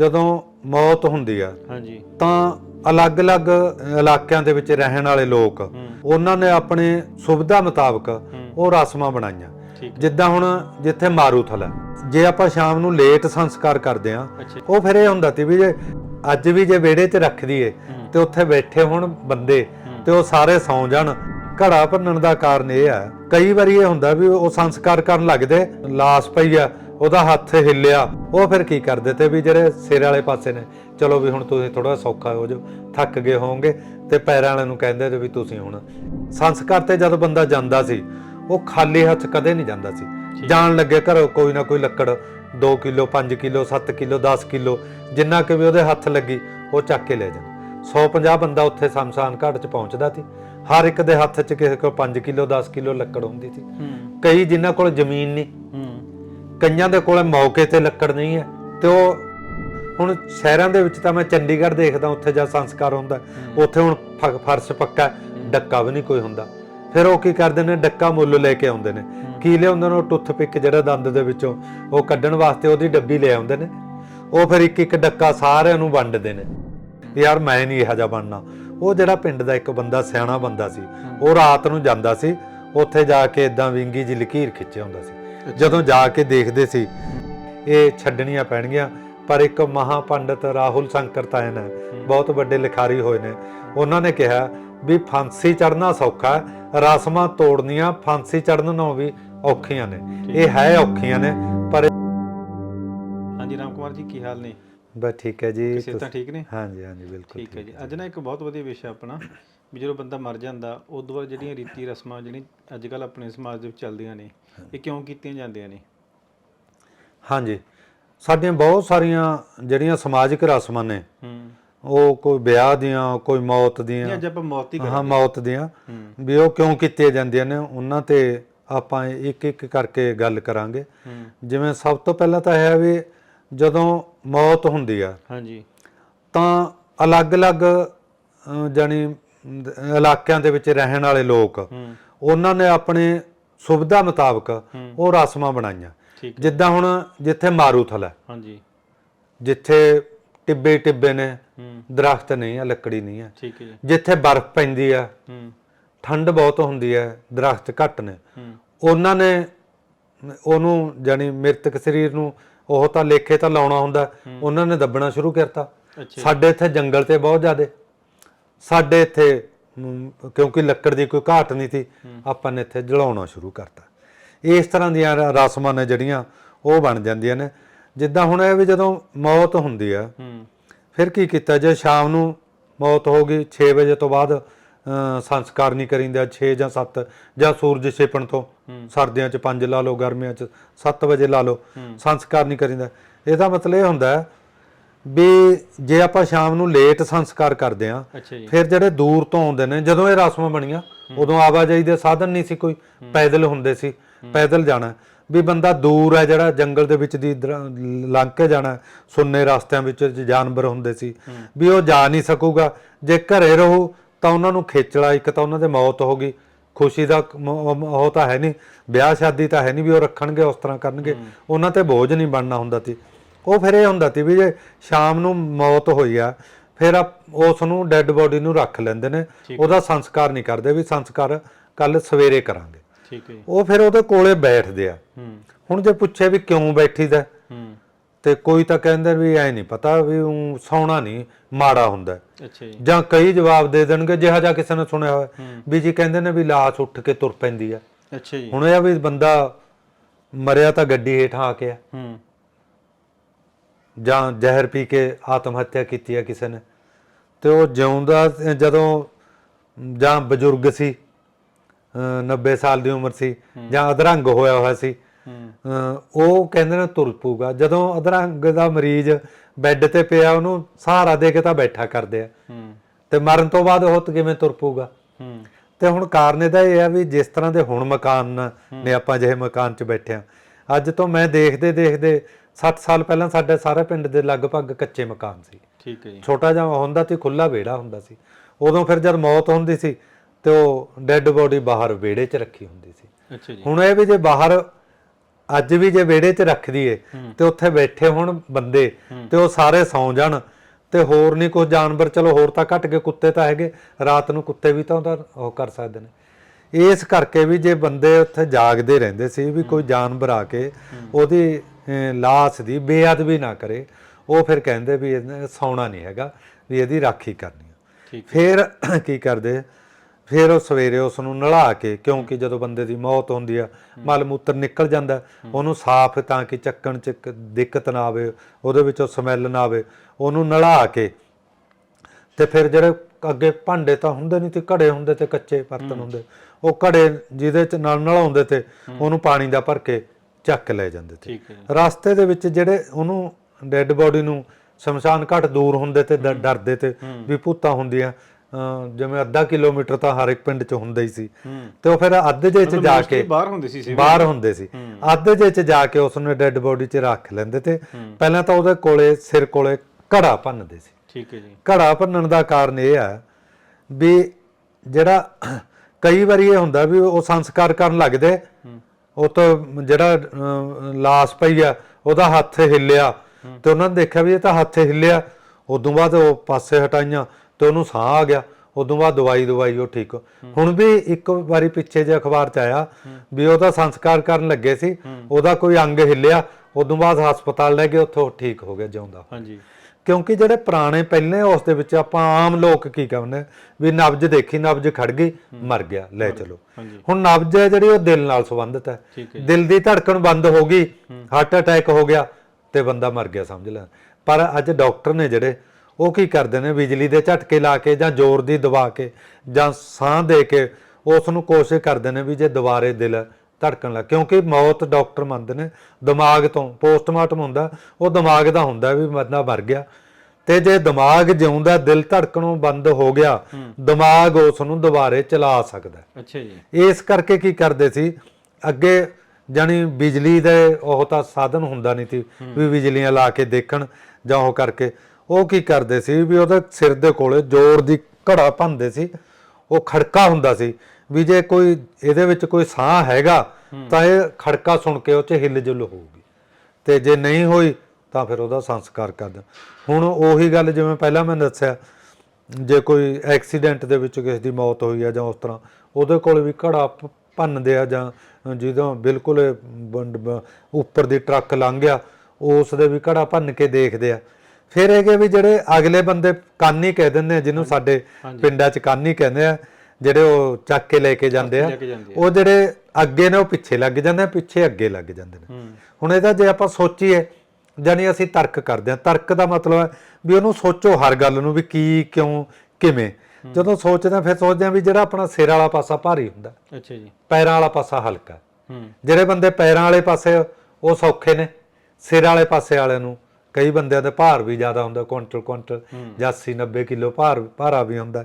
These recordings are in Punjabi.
ਜਦੋਂ ਮੌਤ ਹੁੰਦੀ ਆ ਹਾਂਜੀ। ਤਾਂ ਅਲੱਗ-ਅਲੱਗ ਇਲਾਕਿਆਂ ਦੇ ਵਿੱਚ ਰਹਿਣ ਵਾਲੇ ਲੋਕ ਉਹਨਾਂ ਨੇ ਆਪਣੇ ਸੁਵਿਧਾ ਮੁਤਾਬਕ ਉਹ ਰਸਮਾਂ ਬਣਾਈਆਂ। ਜਿੱਦਾਂ ਹੁਣ ਜਿੱਥੇ ਮਾਰੂਥਲ ਹੈ ਜੇ ਆਪਾਂ ਸ਼ਾਮ ਨੂੰ ਲੇਟ ਸੰਸਕਾਰ ਕਰਦੇ ਆ ਉਹ ਫਿਰ ਇਹ ਹੁੰਦਾ ਸੀ ਵੀ ਜੇ ਅੱਜ ਵੀ ਜੇ ਵਿਹੜੇ 'ਚ ਰੱਖ ਦਈਏ ਤੇ ਉੱਥੇ ਬੈਠੇ ਹੋਣ ਬੰਦੇ ਤੇ ਉਹ ਸਾਰੇ ਸੌਂ ਜਾਣ। ਘੜਾ ਭੰਨਣ ਦਾ ਕਾਰਨ ਇਹ ਹੈ ਕਈ ਵਾਰੀ ਇਹ ਹੁੰਦਾ ਵੀ ਉਹ ਸੰਸਕਾਰ ਕਰਨ ਲੱਗਦੇ ਲਾਸ ਪਈ ਆ ਉਹਦਾ ਹੱਥ ਹਿੱਲਿਆ। ਉਹ ਫਿਰ ਕੀ ਕਰਦੇ ਤੇ ਵੀ ਜਿਹੜੇ ਸਿਰ ਵਾਲੇ ਪਾਸੇ ਨੇ ਚਲੋ ਵੀ ਹੁਣ ਤੁਸੀਂ ਥੋੜਾ ਸੌਖਾ ਹੋ ਜਾਓ ਥੱਕ ਗਏ ਹੋਵੋਗੇ ਤੇ ਪੈਰਾਂ ਵਾਲਿਆਂ ਨੂੰ ਕਹਿੰਦੇ ਤੇ ਵੀ ਤੁਸੀਂ ਹੁਣ ਸੰਸਕਾਰ ਤੇ ਜਦ ਬੰਦਾ ਜਾਂਦਾ ਸੀ ਉਹ ਖਾਲੀ ਹੱਥ ਕਦੇ ਨਹੀਂ ਜਾਂਦਾ ਸੀ। ਜਾਣ ਲੱਗੇ ਘਰੋਂ ਕੋਈ ਨਾ ਕੋਈ ਲੱਕੜ 2 ਕਿਲੋ 5 ਕਿਲੋ 7 ਕਿਲੋ 10 ਕਿਲੋ ਜਿੰਨਾ ਕਿ ਵੀ ਉਹਦੇ ਹੱਥ ਲੱਗੀ ਉਹ ਚੱਕ ਕੇ ਲੈ ਜਾਂਦਾ। 150 ਬੰਦਾ ਉੱਥੇ ਸ਼ਮਸ਼ਾਨ ਘਾਟ 'ਚ ਪਹੁੰਚਦਾ ਸੀ। ਹਰ ਇੱਕ ਦੇ ਹੱਥ 'ਚ ਕਿਸੇ ਕੋਲ 5 ਕਿਲੋ 10 ਕਿਲੋ ਲੱਕੜ ਹੁੰਦੀ ਸੀ। ਕਈ ਜਿਨ੍ਹਾਂ ਕੋਲ ਜ਼ਮੀਨ ਨਹੀਂ ਕਈਆਂ ਦੇ ਕੋਲੇ ਮੌਕੇ ਤੇ ਲੱਕੜ ਨਹੀਂ ਹੈ ਤੇ ਉਹ ਹੁਣ ਸ਼ਹਿਰਾਂ ਦੇ ਵਿੱਚ ਤਾਂ ਮੈਂ ਚੰਡੀਗੜ੍ਹ ਦੇਖਦਾ ਉੱਥੇ ਜਦ ਸੰਸਕਾਰ ਹੁੰਦਾ ਉੱਥੇ ਹੁਣ ਫਰਸ਼ ਪੱਕਾ ਡੱਕਾ ਵੀ ਨਹੀਂ ਕੋਈ ਹੁੰਦਾ। ਫਿਰ ਉਹ ਕੀ ਕਰਦੇ ਨੇ ਡੱਕਾ ਮੁੱਲ ਲੈ ਕੇ ਆਉਂਦੇ ਨੇ। ਕੀ ਲਿਆਉਂਦੇ ਨੇ ਉਹ ਟੁੱਥ ਪਿਕ ਜਿਹੜਾ ਦੰਦ ਦੇ ਵਿੱਚੋਂ ਉਹ ਕੱਢਣ ਵਾਸਤੇ ਉਹਦੀ ਡੱਬੀ ਲੈ ਆਉਂਦੇ ਨੇ। ਉਹ ਫਿਰ ਇੱਕ ਇੱਕ ਡੱਕਾ ਸਾਰਿਆਂ ਨੂੰ ਵੰਡਦੇ ਨੇ। ਯਾਰ ਮੈਂ ਨਹੀਂ ਇਹੋ ਜਿਹਾ ਬਣਨਾ। ਉਹ ਜਿਹੜਾ ਪਿੰਡ ਦਾ ਇੱਕ ਬੰਦਾ ਸਿਆਣਾ ਬੰਦਾ ਸੀ ਉਹ ਰਾਤ ਨੂੰ ਜਾਂਦਾ ਸੀ ਉੱਥੇ ਜਾ ਕੇ ਇਦਾਂ ਵਿੰਗੀ ਜੀ ਲਕੀਰ ਖਿੱਚਿਆ ਹੁੰਦਾ ਸੀ। ਜਦੋਂ ਜਾ ਕੇ ਦੇਖਦੇ ਸੀ ਇਹ ਛੱਡਣੀਆਂ ਪੈਣਗੀਆਂ। ਪਰ ਇੱਕ ਮਹਾ ਪੰਡਤ ਰਾਹੁਲ ਸ਼ੰਕਰ ਤਾਇਨ ਹੈ। ਬਹੁਤ ਵੱਡੇ ਲਿਖਾਰੀ ਹੋਏ ਨੇ। ਉਹਨਾਂ ਨੇ ਕਿਹਾ ਵੀ ਫਾਂਸੀ ਚੜਨਾ ਸੌਖਾ ਰਸਮਾਂ ਤੋੜਨੀਆਂ ਫਾਂਸੀ ਚੜਨ ਨਾਲੋਂ ਵੀ ਔਖੀਆਂ ਨੇ। ਇਹ ਹੈ ਔਖੀਆਂ ਨੇ ਪਰ ਹਾਂਜੀ ਰਾਮ ਕੁਮਾਰ ਜੀ ਕੀ ਹਾਲ ਨੇ? ਬਸ ਠੀਕ ਹੈ ਜੀ। ਸਿਹਤਾਂ ਠੀਕ ਨੇ? ਹਾਂਜੀ ਹਾਂਜੀ ਬਿਲਕੁਲ ਠੀਕ ਹੈ ਜੀ। ਅੱਜ ਨਾ ਇੱਕ ਬਹੁਤ ਵਧੀਆ ਵਿਸ਼ਾ ਆਪਣਾ ਵੀ ਜਦੋਂ ਬੰਦਾ ਮਰ ਜਾਂਦਾ ਤੋਂ ਬਾਅਦ ਜਿਹੜੀਆਂ ਰੀਤੀ ਰਸਮਾਂ ਜਿਹੜੀਆਂ ਅੱਜ ਕੱਲ ਆਪਣੇ ਸਮਾਜ ਦੇ ਵਿੱਚ ਚੱਲਦੀਆਂ ਨੇ ਇਹ ਕਿਉਂ ਕੀਤੀਆਂ ਜਾਂਦੀਆਂ ਨੇ? ਹਾਂਜੀ। ਸਾਡੀਆਂ ਬਹੁਤ ਸਾਰੀਆਂ ਜਿਹੜੀਆਂ ਸਮਾਜਿਕ ਰਸਮਾਂ ਨੇ ਹੂੰ। ਉਹ ਕੋਈ ਵਿਆਹ ਦੀਆਂ ਕੋਈ ਮੌਤ ਨਹੀਂ ਦੀਆਂ ਅੱਜ ਆਪਾਂ ਮੌਤ ਹੀ ਹਾਂ ਮੌਤ ਦੀਆਂ ਵੀ ਉਹ ਕਿਉਂ ਕੀਤੀਆਂ ਜਾਂਦੀਆਂ ਨੇ ਉਹਨਾਂ ਤੇ ਆਪਾਂ ਇੱਕ ਇੱਕ ਕਰਕੇ ਗੱਲ ਕਰਾਂਗੇ। ਜਿਵੇਂ ਸਭ ਤੋਂ ਪਹਿਲਾਂ ਤਾਂ ਹੈ ਵੀ ਜਦੋਂ ਮੌਤ ਹੁੰਦੀ ਆ ਹਾਂਜੀ। ਤਾਂ ਅਲੱਗ-ਅਲੱਗ ਅਮ, ਇਲਾਕਿਆਂ ਦੇ ਵਿੱਚ ਰਹਿਣ ਵਾਲੇ ਲੋਕ ਉਹਨਾਂ ਨੇ ਆਪਣੇ ਸੁਵਿਧਾ ਮੁਤਾਬਕ ਉਹ ਰਸਮਾਂ ਬਣਾਈਆਂ। ਜਿੱਦਾਂ ਹੁਣ ਜਿੱਥੇ ਮਾਰੂਥਲ ਹੈ। ਹਾਂਜੀ। ਜਿੱਥੇ ਟਿੱਬੇ ਟਿੱਬੇ ਨੇ ਦਰਖਤ ਨਹੀਂ ਆ ਲੱਕੜੀ ਨਹੀਂ ਆ ਠੀਕ ਹੈ ਜਿੱਥੇ ਬਰਫ਼ ਪੈਂਦੀ ਆ ਹੂੰ। ਠੰਡ ਬਹੁਤ ਹੁੰਦੀ ਹੈ ਦਰਖਤ ਘੱਟ ਨੇ। ਉਹਨਾਂ ਨੇ ਉਹਨੂੰ ਜਾਨੀ ਮ੍ਰਿਤਕ ਸਰੀਰ ਨੂੰ ਉਹ ਤਾਂ ਲੇਖੇ ਤਾਂ ਲਾਉਣਾ ਹੁੰਦਾ। ਉਹਨਾਂ ਨੇ ਦੱਬਣਾ ਸ਼ੁਰੂ ਕਰਤਾ। ਸਾਡੇ ਇੱਥੇ ਜੰਗਲ ਤੇ ਬਹੁਤ ਜ਼ਿਆਦੇ। ਸਾਡੇ ਇੱਥੇ ਕਿਉਂਕਿ ਲੱਕੜ ਦੀ ਕੋਈ ਘਾਟ ਨਹੀਂ ਸੀ ਆਪਾਂ ਨੇ ਇੱਥੇ ਜਲਾਉਣਾ ਸ਼ੁਰੂ ਕਰਤਾ। ਇਸ ਤਰ੍ਹਾਂ ਦੀਆਂ ਰ- ਰਸਮਾਂ ਨੇ ਜਿਹੜੀਆਂ ਉਹ ਬਣ ਜਾਂਦੀਆਂ ਨੇ। ਜਿੱਦਾਂ ਹੁਣ ਇਹ ਵੀ ਜਦੋਂ ਮੌਤ ਹੁੰਦੀ ਆ ਹੂੰ। ਫਿਰ ਕੀ ਕੀਤਾ ਜੇ? ਸ਼ਾਮ ਨੂੰ ਮੌਤ ਹੋ ਗਈ 6 ਵਜੇ ਤੋਂ ਬਾਅਦ ਅ, ਸੰਸਕਾਰ ਨਹੀਂ ਕਰਿੰਦਾ 6 ਜਾਂ 7 ਜਾਂ ਸੂਰਜ ਛਿਪਣ ਤੋਂ ਸਰਦੀਆਂ 'ਚ 5 ਲਾ ਲਓ ਗਰਮੀਆਂ 'ਚ 7 ਵਜੇ ਲਾ ਲਓ ਸੰਸਕਾਰ ਨਹੀਂ ਕਰਿੰਦਾ। ਇਹਦਾ ਮਤਲਬ ਇਹ ਹੁੰਦਾ ਹੈ ਵੀ ਜੇ ਆਪਾਂ ਸ਼ਾਮ ਨੂੰ ਲੇਟ ਸੰਸਕਾਰ ਕਰਦੇ ਆ ਅੱਛਾ ਜੀ। ਫਿਰ ਜਿਹੜੇ ਦੂਰ ਤੋਂ ਆਉਂਦੇ ਨੇ ਜਦੋਂ ਇਹ ਰਸਮਾਂ ਬਣੀਆਂ ਉਦੋਂ ਆਵਾਜਾਈ ਦੇ ਸਾਧਨ ਨਹੀਂ ਸੀ ਕੋਈ ਪੈਦਲ ਹੁੰਦੇ ਸੀ ਪੈਦਲ ਜਾਣਾ। ਵੀ ਬੰਦਾ ਦੂਰ ਹੈ ਜਿਹੜਾ ਜੰਗਲ ਦੇ ਵਿੱਚ ਦੀ ਲੰਘ ਕੇ ਜਾਣਾ ਸੁੰਨੇ ਰਸਤਿਆਂ ਵਿੱਚ ਜਾਨਵਰ ਹੁੰਦੇ ਸੀ ਵੀ ਉਹ ਜਾ ਨਹੀਂ ਸਕੂਗਾ। ਜੇ ਘਰੇ ਰਹੂ ਤਾਂ ਉਹਨਾਂ ਨੂੰ ਖੇਚਲਾ ਇੱਕ ਤਾਂ ਉਹਨਾਂ ਦੇ ਮੌਤ ਹੋ ਗਈ। ਖੁਸ਼ੀ ਦਾ ਉਹ ਤਾਂ ਹੈ ਨਹੀਂ ਵਿਆਹ ਸ਼ਾਦੀ ਤਾਂ ਹੈ ਨਹੀਂ ਵੀ ਉਹ ਰੱਖਣਗੇ ਉਸ ਤਰ੍ਹਾਂ ਕਰਨਗੇ। ਉਹਨਾਂ ਤੇ ਬੋਝ ਨਹੀਂ ਬਣਨਾ ਹੁੰਦਾ ਸੀ। ਉਹ ਫਿਰ ਇਹ ਹੁੰਦਾ ਸੀ ਵੀ ਜੇ ਸ਼ਾਮ ਨੂੰ ਮੌਤ ਹੋਈ ਆ ਫਿਰ ਉਸ ਨੂੰ ਡੈੱਡ ਬੋਡੀ ਨੂੰ ਰੱਖ ਲੈਂਦੇ ਨੇ। ਉਹਦਾ ਸੰਸਕਾਰ ਨਹੀਂ ਕਰਦੇ ਵੀ ਸੰਸਕਾਰ ਕੱਲ ਸਵੇਰੇ ਕਰਾਂਗੇ। ਠੀਕ ਹੈ ਜੀ। ਉਹ ਫਿਰ ਉਹਦੇ ਕੋਲੇ ਬੈਠਦੇ ਆ। ਹੁਣ ਜੇ ਪੁੱਛੇ ਵੀ ਕਿਉਂ ਬੈਠੀਦਾ ਤੇ ਕੋਈ ਤਾਂ ਕਹਿੰਦੇ ਵੀ ਐ ਨਹੀਂ ਪਤਾ ਵੀ ਸੌਣਾ ਨਹੀਂ ਮਾੜਾ ਹੁੰਦਾ ਅੱਛਾ ਜੀ। ਜਾਂ ਕਈ ਜਵਾਬ ਦੇ ਦੇਣਗੇ ਜਿਹਾ ਜਿਹਾ ਕਿਸੇ ਨੇ ਸੁਣਿਆ ਹੋਇਆ। ਵੀ ਜੀ ਕਹਿੰਦੇ ਨੇ ਵੀ ਲਾਸ਼ ਉੱਠ ਕੇ ਤੁਰ ਪੈਂਦੀ ਆ। ਅੱਛਾ ਜੀ। ਹੁਣ ਇਹ ਵੀ ਬੰਦਾ ਮਰਿਆ ਤਾਂ ਗੱਡੀ ਹੇਠਾਂ ਆ ਕੇ ਆ। ਹੂੰ। ਜਾਂ ਜ਼ਹਿਰ ਪੀ ਕੇ ਆਤਮ ਹੱਤਿਆ ਕੀਤੀ ਹੈ ਕਿਸੇ ਨੇ। ਤੇ ਉਹ ਜਿਉਂਦਾ ਜਦੋਂ ਜਾਂ ਬਜ਼ੁਰਗ ਸੀ ਅਹ 90 ਸਾਲ ਦੀ ਉਮਰ ਸੀ ਜਾਂ ਅਧਰੰਗ ਹੋਇਆ ਹੋਇਆ ਸੀ ਉਹ ਕਹਿੰਦੇ ਨੇ ਤੁਰ ਪੂਗਾ ਜਦੋਂ ਅਧਰੰਗ ਦਾ ਮਰੀਜ਼ ਬੈੱਡ ਤੇ ਪਿਆ ਉਹਨੂੰ ਸਹਾਰਾ ਦੇ ਕੇ ਤਾਂ ਬੈਠਾ ਕਰਦੇ ਆ। ਤੇ ਮਰਨ ਤੋਂ ਬਾਅਦ ਉਹ ਕਿਵੇਂ ਤੁਰ ਪੂਗਾ ਤੇ ਹੁਣ ਕਾਰਨ ਇਹਦਾ ਇਹ ਆ ਵੀ ਜਿਸ ਤਰ੍ਹਾਂ ਦੇ ਹੁਣ ਮਕਾਨ ਨੇ ਆਪਾਂ ਜਿਹੇ ਮਕਾਨ 'ਚ ਬੈਠੇ ਆ। ਅੱਜ ਤੋਂ ਮੈਂ ਦੇਖਦੇ ਦੇਖਦੇ 60 ਸਾਲ ਪਹਿਲਾਂ ਸਾਡੇ ਸਾਰੇ ਪਿੰਡ ਦੇ ਲਗਭਗ ਕੱਚੇ ਮਕਾਨ ਸੀ। ਠੀਕ ਹੈ ਜੀ। ਛੋਟਾ ਜਿਹਾ ਹੁੰਦਾ ਤੇ ਖੁੱਲਾ ਵਿਹੜਾ ਹੁੰਦਾ ਸੀ। ਉਦੋਂ ਫਿਰ ਜਦ ਮੌਤ ਹੁੰਦੀ ਸੀ ਤੇ ਉਹ ਡੈੱਡ ਬੋਡੀ ਬਾਹਰ ਵਿਹੜੇ 'ਚ ਰੱਖੀ ਹੁੰਦੀ ਸੀ। ਅੱਛਾ ਜੀ। ਹੁਣ ਇਹ ਵੀ ਜੇ ਬਾਹਰ ਅੱਜ ਵੀ ਜੇ ਵਿਹੜੇ 'ਚ ਰੱਖ ਦਈਏ ਤੇ ਉੱਥੇ ਬੈਠੇ ਹੋਣ ਬੰਦੇ ਤੇ ਉਹ ਸਾਰੇ ਸੌਂ ਜਾਣ ਤੇ ਹੋਰ ਨਹੀਂ ਕੋਈ ਜਾਨਵਰ ਚਲੋ ਹੋਰ ਤਾਂ ਘਟ ਕੇ ਕੁੱਤੇ ਤਾਂ ਹੈਗੇ ਰਾਤ ਨੂੰ ਕੁੱਤੇ ਵੀ ਤਾਂ ਉਹਦਾ ਉਹ ਕਰ ਸਕਦੇ ਨੇ। ਇਸ ਕਰਕੇ ਵੀ ਜੇ ਬੰਦੇ ਉੱਥੇ ਜਾਗਦੇ ਰਹਿੰਦੇ ਸੀ ਵੀ ਕੋਈ ਜਾਨਵਰ ਆ ਕੇ ਉਹਦੀ ਲਾਸ਼ ਦੀ ਬੇਅਦਬੀ ਨਾ ਕਰੇ। ਉਹ ਫਿਰ ਕਹਿੰਦੇ ਵੀ ਇਹਨੇ ਸੌਣਾ ਨਹੀਂ ਹੈਗਾ ਵੀ ਇਹਦੀ ਰਾਖੀ ਕਰਨੀ ਫਿਰ ਕੀ ਕਰਦੇ? ਫਿਰ ਉਹ ਸਵੇਰੇ ਉਸ ਨੂੰ ਨਲਾ ਕੇ ਕਿਉਂਕਿ ਜਦੋਂ ਬੰਦੇ ਦੀ ਮੌਤ ਹੁੰਦੀ ਆ ਮਲ ਮੂਤਰ ਨਿਕਲ ਜਾਂਦਾ ਉਹਨੂੰ ਸਾਫ਼ ਤਾਂ ਕਿ ਚੱਕਣ ਚ ਦਿੱਕਤ ਨਾ ਆਵੇ ਉਹਦੇ ਵਿੱਚੋਂ ਸਮੈਲ ਨਾ ਆਵੇ ਉਹਨੂੰ ਨਲਾ ਕੇ ਤੇ ਫਿਰ ਜਿਹੜੇ ਅੱਗੇ ਭਾਂਡੇ ਤਾਂ ਹੁੰਦੇ ਨਹੀਂ ਤੇ ਘੜੇ ਹੁੰਦੇ ਤੇ ਕੱਚੇ ਬਰਤਨ ਹੁੰਦੇ ਉਹ ਘੜੇ ਜਿਹਦੇ ਚ ਨਾਲ ਨਲਾਉਂਦੇ ਤੇ ਉਹਨੂੰ ਪਾਣੀ ਦਾ ਭਰ ਕੇ ਚੱਕ ਲੈ ਜਾਂਦੇ ਤੇ। ਠੀਕ ਹੈ ਰਸਤੇ ਦੇ ਵਿੱਚ ਜਿਹੜੇ ਉਹਨੂੰ ਡੈੱਡ ਬੋਡੀ ਨੂੰ ਸ਼ਮਸ਼ਾਨ ਘਾਟ ਦੂਰ ਹੁੰਦੇ ਤੇ ਡ- ਡਰਦੇ ਤੇ ਵੀ ਭੂਤਾਂ ਹੁੰਦੀਆਂ ਜਿਵੇਂ ਅੱਧਾ ਕਿਲੋਮੀਟਰ ਤਾਂ ਹਰ ਇੱਕ ਪਿੰਡ 'ਚ ਹੁੰਦਾ ਹੀ ਸੀ। ਤੇ ਉਹ ਫਿਰ ਅੱਧੇ ਜੇ 'ਚ ਜਾ Mostly ਕੇ ਬਾਹਰ ਹੁੰਦੇ ਸੀ ਬਾਹਰ ਹੁੰਦੇ ਸੀ। ਅੱਧੇ ਜੇ 'ਚ ਜਾ ਕੇ ਉਸ ਨੂੰ ਡੈੱਡ ਬੋਡੀ 'ਚ ਰੱਖ ਲੈਂਦੇ ਤੇ ਪਹਿਲਾਂ ਤਾਂ ਉਹਦੇ ਕੋਲੇ ਸਿਰ ਕੋਲੇ ਘੜਾ ਭੰਨਦੇ ਸੀ। ਠੀਕ ਹੈ ਜੀ। ਘੜਾ ਭੰਨਣ ਦਾ ਕਾਰਨ ਇਹ ਹੈ ਵੀ ਜਿਹੜਾ ਕਈ ਵਾਰੀ ਇਹ ਹੁੰਦਾ ਵੀ ਉਹ ਸੰਸਕਾਰ ਕਰਨ ਲੱਗਦੇ ਉਹ ਤੋਂ ਜਿਹੜਾ ਲਾਸ਼ ਪਈ ਆ, ਉਹਦਾ ਹੱਥ ਹਿੱਲਿਆ। ਤੇ ਉਹਨਾਂ ਨੇ ਦੇਖਿਆ ਵੀ ਇਹ ਤਾਂ ਹੱਥ ਹਿੱਲਿਆ। ਉਦੋਂ ਬਾਅਦ ਉਹ ਪਾਸੇ ਹਟਾਈਆਂ ਤੇ ਉਹਨੂੰ ਸਾਹ ਆ ਗਿਆ। ਉਦੋਂ ਬਾਅਦ ਦਵਾਈ ਦਵਾਈ, ਉਹ ਠੀਕ। ਹੁਣ ਵੀ ਇੱਕ ਵਾਰੀ ਪਿੱਛੇ ਜੇ ਅਖਬਾਰ ਚ ਆਇਆ ਵੀ ਉਹਦਾ ਸੰਸਕਾਰ ਕਰਨ ਲੱਗੇ ਸੀ। ਉਹਦਾ ਕੋਈ ਅੰਗ ਹਿੱਲਿਆ। ਉਦੋਂ ਬਾਅਦ ਹਸਪਤਾਲ ਲੈ ਗਏ, ਉੱਥੋਂ ਠੀਕ ਹੋ ਗਿਆ, ਜਿਉਂਦਾ। ਹਾਂਜੀ। ਕਿਉਂਕਿ ਜਿਹੜੇ ਪੁਰਾਣੇ ਪਹਿਲੇ ਉਸ ਦੇ ਵਿੱਚ ਆਪਾਂ ਆਮ ਲੋਕ ਕੀ ਕਹਿੰਦੇ ਵੀ ਨਬਜ ਦੇਖੀ ਨਬਜ ਖੜ ਗਈ ਮਰ ਗਿਆ ਲੈ ਚਲੋ। ਹੁਣ ਨਬਜ ਹੈ ਜਿਹੜੀ ਉਹ ਦਿਲ ਨਾਲ ਸੰਬੰਧਿਤ ਹੈ। ਦਿਲ ਦੀ ਧੜਕਣ ਬੰਦ ਹੋ ਗਈ ਹਾਰਟ ਅਟੈਕ ਹੋ ਗਿਆ ਤੇ ਬੰਦਾ ਮਰ ਗਿਆ ਸਮਝ ਲੈ। ਪਰ ਅੱਜ ਡਾਕਟਰ ਨੇ ਜਿਹੜੇ ਉਹ ਕੀ ਕਰਦੇ ਨੇ ਬਿਜਲੀ ਦੇ ਝਟਕੇ ਲਾ ਕੇ ਜਾਂ ਜ਼ੋਰ ਦੀ ਦਬਾ ਕੇ ਜਾਂ ਸਾਹ ਦੇ ਕੇ ਉਸ ਨੂੰ ਕੋਸ਼ਿਸ਼ ਕਰਦੇ ਨੇ ਵੀ ਜੇ ਦੁਬਾਰੇ ਦਿਲ ਧੜਕਣ ਲੱਗ ਕਿਉਂਕਿ ਮੌਤ ਡਾਕਟਰ ਮੰਨਦੇ ਨੇ ਦਿਮਾਗ ਤੋਂ ਪੋਸਟਮਾਰਟਮ ਹੁੰਦਾ ਉਹ ਦਿਮਾਗ ਦਾ ਹੁੰਦਾ ਵੀ ਬੰਦਾ ਮਰ ਗਿਆ। ਤੇ ਜੇ ਦਿਮਾਗ ਜਿਉਂਦਾ ਦਿਲ ਧੜਕਣੋਂ ਬੰਦ ਹੋ ਗਿਆ ਦਿਮਾਗ ਉਸ ਨੂੰ ਦੁਬਾਰੇ ਚਲਾ ਸਕਦਾ। ਅੱਛਾ ਜੀ। ਇਸ ਕਰਕੇ ਕੀ ਕਰਦੇ ਸੀ ਅੱਗੇ ਜਾਨੀ ਬਿਜਲੀ ਦੇ ਉਹ ਤਾਂ ਸਾਧਨ ਹੁੰਦਾ ਨਹੀਂ ਸੀ ਵੀ ਬਿਜਲੀਆਂ ਲਾ ਕੇ ਦੇਖਣ ਜਾਂ ਉਹ ਕਰਕੇ। ਉਹ ਕੀ ਕਰਦੇ ਸੀ ਵੀ ਉਹਦੇ ਸਿਰ ਦੇ ਕੋਲੇ ਜ਼ੋਰ ਦੀ ਘੜਾ ਭੰਦੇ ਸੀ ਉਹ ਖੜਕਾ ਹੁੰਦਾ ਸੀ। ਵੀ ਜੇ ਕੋਈ ਇਹਦੇ ਵਿੱਚ ਕੋਈ ਸਾਹ ਹੈਗਾ ਤਾਂ ਇਹ ਖੜਕਾ ਸੁਣ ਕੇ ਉਹ 'ਚ ਹਿੱਲ ਜੁਲ ਹੋਊਗੀ। ਤੇ ਜੇ ਨਹੀਂ ਹੋਈ ਤਾਂ ਫਿਰ ਉਹਦਾ ਸੰਸਕਾਰ ਕਰ ਦਿੰਦੇ ਹੁਣ ਉਹੀ ਗੱਲ ਜਿਵੇਂ ਪਹਿਲਾਂ ਮੈਂ ਦੱਸਿਆ ਜੇ ਕੋਈ ਐਕਸੀਡੈਂਟ ਦੇ ਵਿੱਚ ਕਿਸੇ ਦੀ ਮੌਤ ਹੋਈ ਹੈ ਜਾਂ ਉਸ ਤਰ੍ਹਾਂ ਉਹਦੇ ਕੋਲ ਵੀ ਘੜਾ ਭੰਨਦੇ ਆ ਜਾਂ ਜਦੋਂ ਬਿਲਕੁਲ ਉੱਪਰ ਦੀ ਟਰੱਕ ਲੰਘ ਗਿਆ ਉਸ ਦੇ ਵੀ ਘੜਾ ਭੰਨ ਕੇ ਦੇਖਦੇ ਆ। ਫਿਰ ਇਹ ਕਿ ਵੀ ਜਿਹੜੇ ਅਗਲੇ ਬੰਦੇ ਕਾਨੀ ਕਹਿ ਦਿੰਦੇ ਆ ਜਿਹਨੂੰ ਸਾਡੇ ਪਿੰਡਾਂ 'ਚ ਕਾਨੀ ਕਹਿੰਦੇ ਆ ਜਿਹੜੇ ਉਹ ਚੱਕ ਕੇ ਲੈ ਕੇ ਜਾਂਦੇ ਆ ਉਹ ਜਿਹੜੇ ਅੱਗੇ ਨੇ ਉਹ ਪਿੱਛੇ ਲੱਗ ਜਾਂਦੇ ਆ ਪਿੱਛੇ ਅੱਗੇ ਲੱਗ ਜਾਂਦੇ ਨੇ। ਹੁਣ ਇਹਦਾ ਜੇ ਆਪਾਂ ਸੋਚੀਏ ਜਾਨੀ ਅਸੀਂ ਤਰਕ ਕਰਦੇ ਹਾਂ ਤਰਕ ਦਾ ਮਤਲਬ ਹੈ ਵੀ ਉਹਨੂੰ ਸੋਚੋ ਹਰ ਗੱਲ ਨੂੰ ਵੀ ਕੀ ਕਿਉਂ ਕਿਵੇਂ। ਜਦੋਂ ਸੋਚਦੇ ਹਾਂ ਫਿਰ ਸੋਚਦੇ ਹਾਂ ਵੀ ਜਿਹੜਾ ਆਪਣਾ ਸਿਰ ਵਾਲਾ ਪਾਸਾ ਭਾਰੀ ਹੁੰਦਾ। ਅੱਛਾ ਜੀ। ਪੈਰਾਂ ਵਾਲਾ ਪਾਸਾ ਹਲਕਾ। ਜਿਹੜੇ ਬੰਦੇ ਪੈਰਾਂ ਵਾਲੇ ਪਾਸੇ ਉਹ ਸੌਖੇ ਨੇ। ਸਿਰ ਵਾਲੇ ਪਾਸੇ ਵਾਲਿਆਂ ਨੂੰ ਕਈ ਬੰਦਿਆਂ ਦੇ ਭਾਰ ਵੀ ਜ਼ਿਆਦਾ ਹੁੰਦਾ ਕੁਇੰਟਲ ਕੁਇੰਟਲ ਜਾਂ 80 90 ਕਿਲੋ ਭਾਰ ਭਾਰਾ ਵੀ ਹੁੰਦਾ।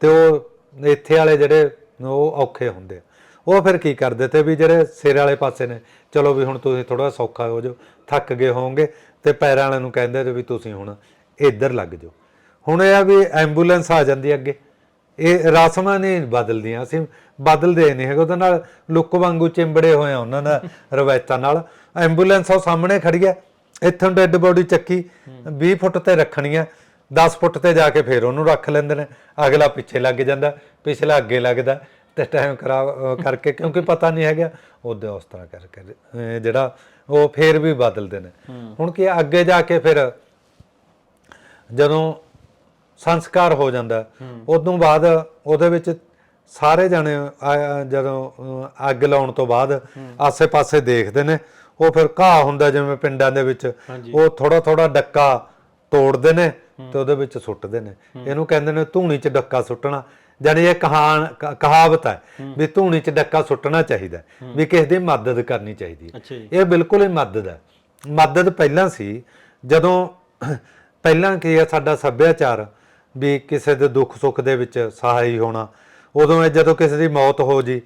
ਤੇ ਉਹ ਇੱਥੇ ਵਾਲੇ ਜਿਹੜੇ ਉਹ ਔਖੇ ਹੁੰਦੇ ਆ। ਉਹ ਫਿਰ ਕੀ ਕਰਦੇ ਤੇ ਵੀ ਜਿਹੜੇ ਸਿਰ ਵਾਲੇ ਪਾਸੇ ਨੇ ਚਲੋ ਵੀ ਹੁਣ ਤੁਸੀਂ ਥੋੜਾ ਸੌਖਾ ਹੋ ਜਾਓ ਥੱਕ ਗਏ ਹੋਵੋਗੇ ਤੇ ਪੈਰਾਂ ਵਾਲਿਆਂ ਨੂੰ ਕਹਿੰਦੇ ਤੇ ਵੀ ਤੁਸੀਂ ਹੁਣ ਇੱਧਰ ਲੱਗ ਜਾਓ। ਹੁਣ ਇਹ ਆ ਵੀ ਐਂਬੂਲੈਂਸ ਆ ਜਾਂਦੀ ਅੱਗੇ। ਇਹ ਰਸਮਾਂ ਨਹੀਂ ਬਦਲਦੀਆਂ ਅਸੀਂ ਬਦਲਦੇ ਨਹੀਂ ਹੈਗੇ ਉਹਦੇ ਨਾਲ ਲੁੱਕ ਵਾਂਗੂ ਚਿੰਬੜੇ ਹੋਏ ਆ ਉਹਨਾਂ ਦਾ ਰਵਾਇਤਾਂ ਨਾਲ। ਐਂਬੂਲੈਂਸ ਉਹ ਸਾਹਮਣੇ ਖੜੀ ਹੈ ਇੱਥੋਂ ਡੈੱਡ ਬੋਡੀ ਚੱਕੀ 20 ਫੁੱਟ ਤੇ ਰੱਖਣੀ ਹੈ 10 ਫੁੱਟ ਤੇ ਜਾ ਕੇ ਫੇਰ ਉਹਨੂੰ ਰੱਖ ਲੈਂਦੇ ਨੇ। ਅਗਲਾ ਪਿੱਛੇ ਲੱਗ ਜਾਂਦਾ ਪਿਛਲਾ ਅੱਗੇ ਲੱਗਦਾ। ਤੇ ਟਾਈਮ ਖਰਾਬ ਕਰਕੇ ਕਿਉਂਕਿ ਪਤਾ ਨਹੀਂ ਹੈਗਾ ਉਹਦੇ ਉਸ ਤਰ੍ਹਾਂ ਕਰਕੇ ਜਿਹੜਾ ਉਹ ਫੇਰ ਵੀ ਬਦਲਦੇ ਨੇ। ਹੁਣ ਕੀ ਅੱਗੇ ਜਾ ਕੇ ਫਿਰ ਜਦੋਂ ਸੰਸਕਾਰ ਹੋ ਜਾਂਦਾ ਉਦੋਂ ਬਾਅਦ ਉਹਦੇ ਵਿੱਚ ਸਾਰੇ ਜਣੇ ਜਦੋਂ ਅੱਗ ਲਾਉਣ ਤੋਂ ਬਾਅਦ ਆਸੇ-ਪਾਸੇ ਦੇਖਦੇ ਨੇ। ਉਹ ਫਿਰ ਘਾਹ ਹੁੰਦਾ ਜਿਵੇਂ ਪਿੰਡਾਂ ਦੇ ਵਿੱਚ। ਉਹ ਥੋੜਾ ਥੋੜਾ ਡੱਕਾ ਤੋੜਦੇ ਨੇ। ਤੇ ਉਹਦੇ ਵਿੱਚ ਸੁੱਟਦੇ ਨੇ। ਇਹਨੂੰ ਕਹਿੰਦੇ ਨੇ ਧੂਣੀ 'ਚ ਡੱਕਾ ਸੁੱਟਣਾ। ਜਾਨੀ ਇਹ ਕਹਾਣ ਕਹਾਵਤ ਹੈ ਵੀ ਧੂਣੀ 'ਚ ਡੱਕਾ ਸੁੱਟਣਾ ਚਾਹੀਦਾ ਵੀ ਕਿਸੇ ਦੀ ਮਦਦ ਕਰਨੀ ਚਾਹੀਦੀ ਹੈ। ਇਹ ਬਿਲਕੁਲ ਹੀ ਮਦਦ ਹੈ। ਮਦਦ ਪਹਿਲਾਂ ਸੀ ਜਦੋਂ ਪਹਿਲਾਂ ਕੀ ਹੈ ਸਾਡਾ ਸੱਭਿਆਚਾਰ ਵੀ ਕਿਸੇ ਦੇ ਦੁੱਖ ਸੁੱਖ ਦੇ ਵਿੱਚ ਸਹਾਈ ਹੋਣਾ। ਉਦੋਂ ਇਹ ਜਦੋਂ ਕਿਸੇ ਦੀ ਮੌਤ ਹੋ ਜੀ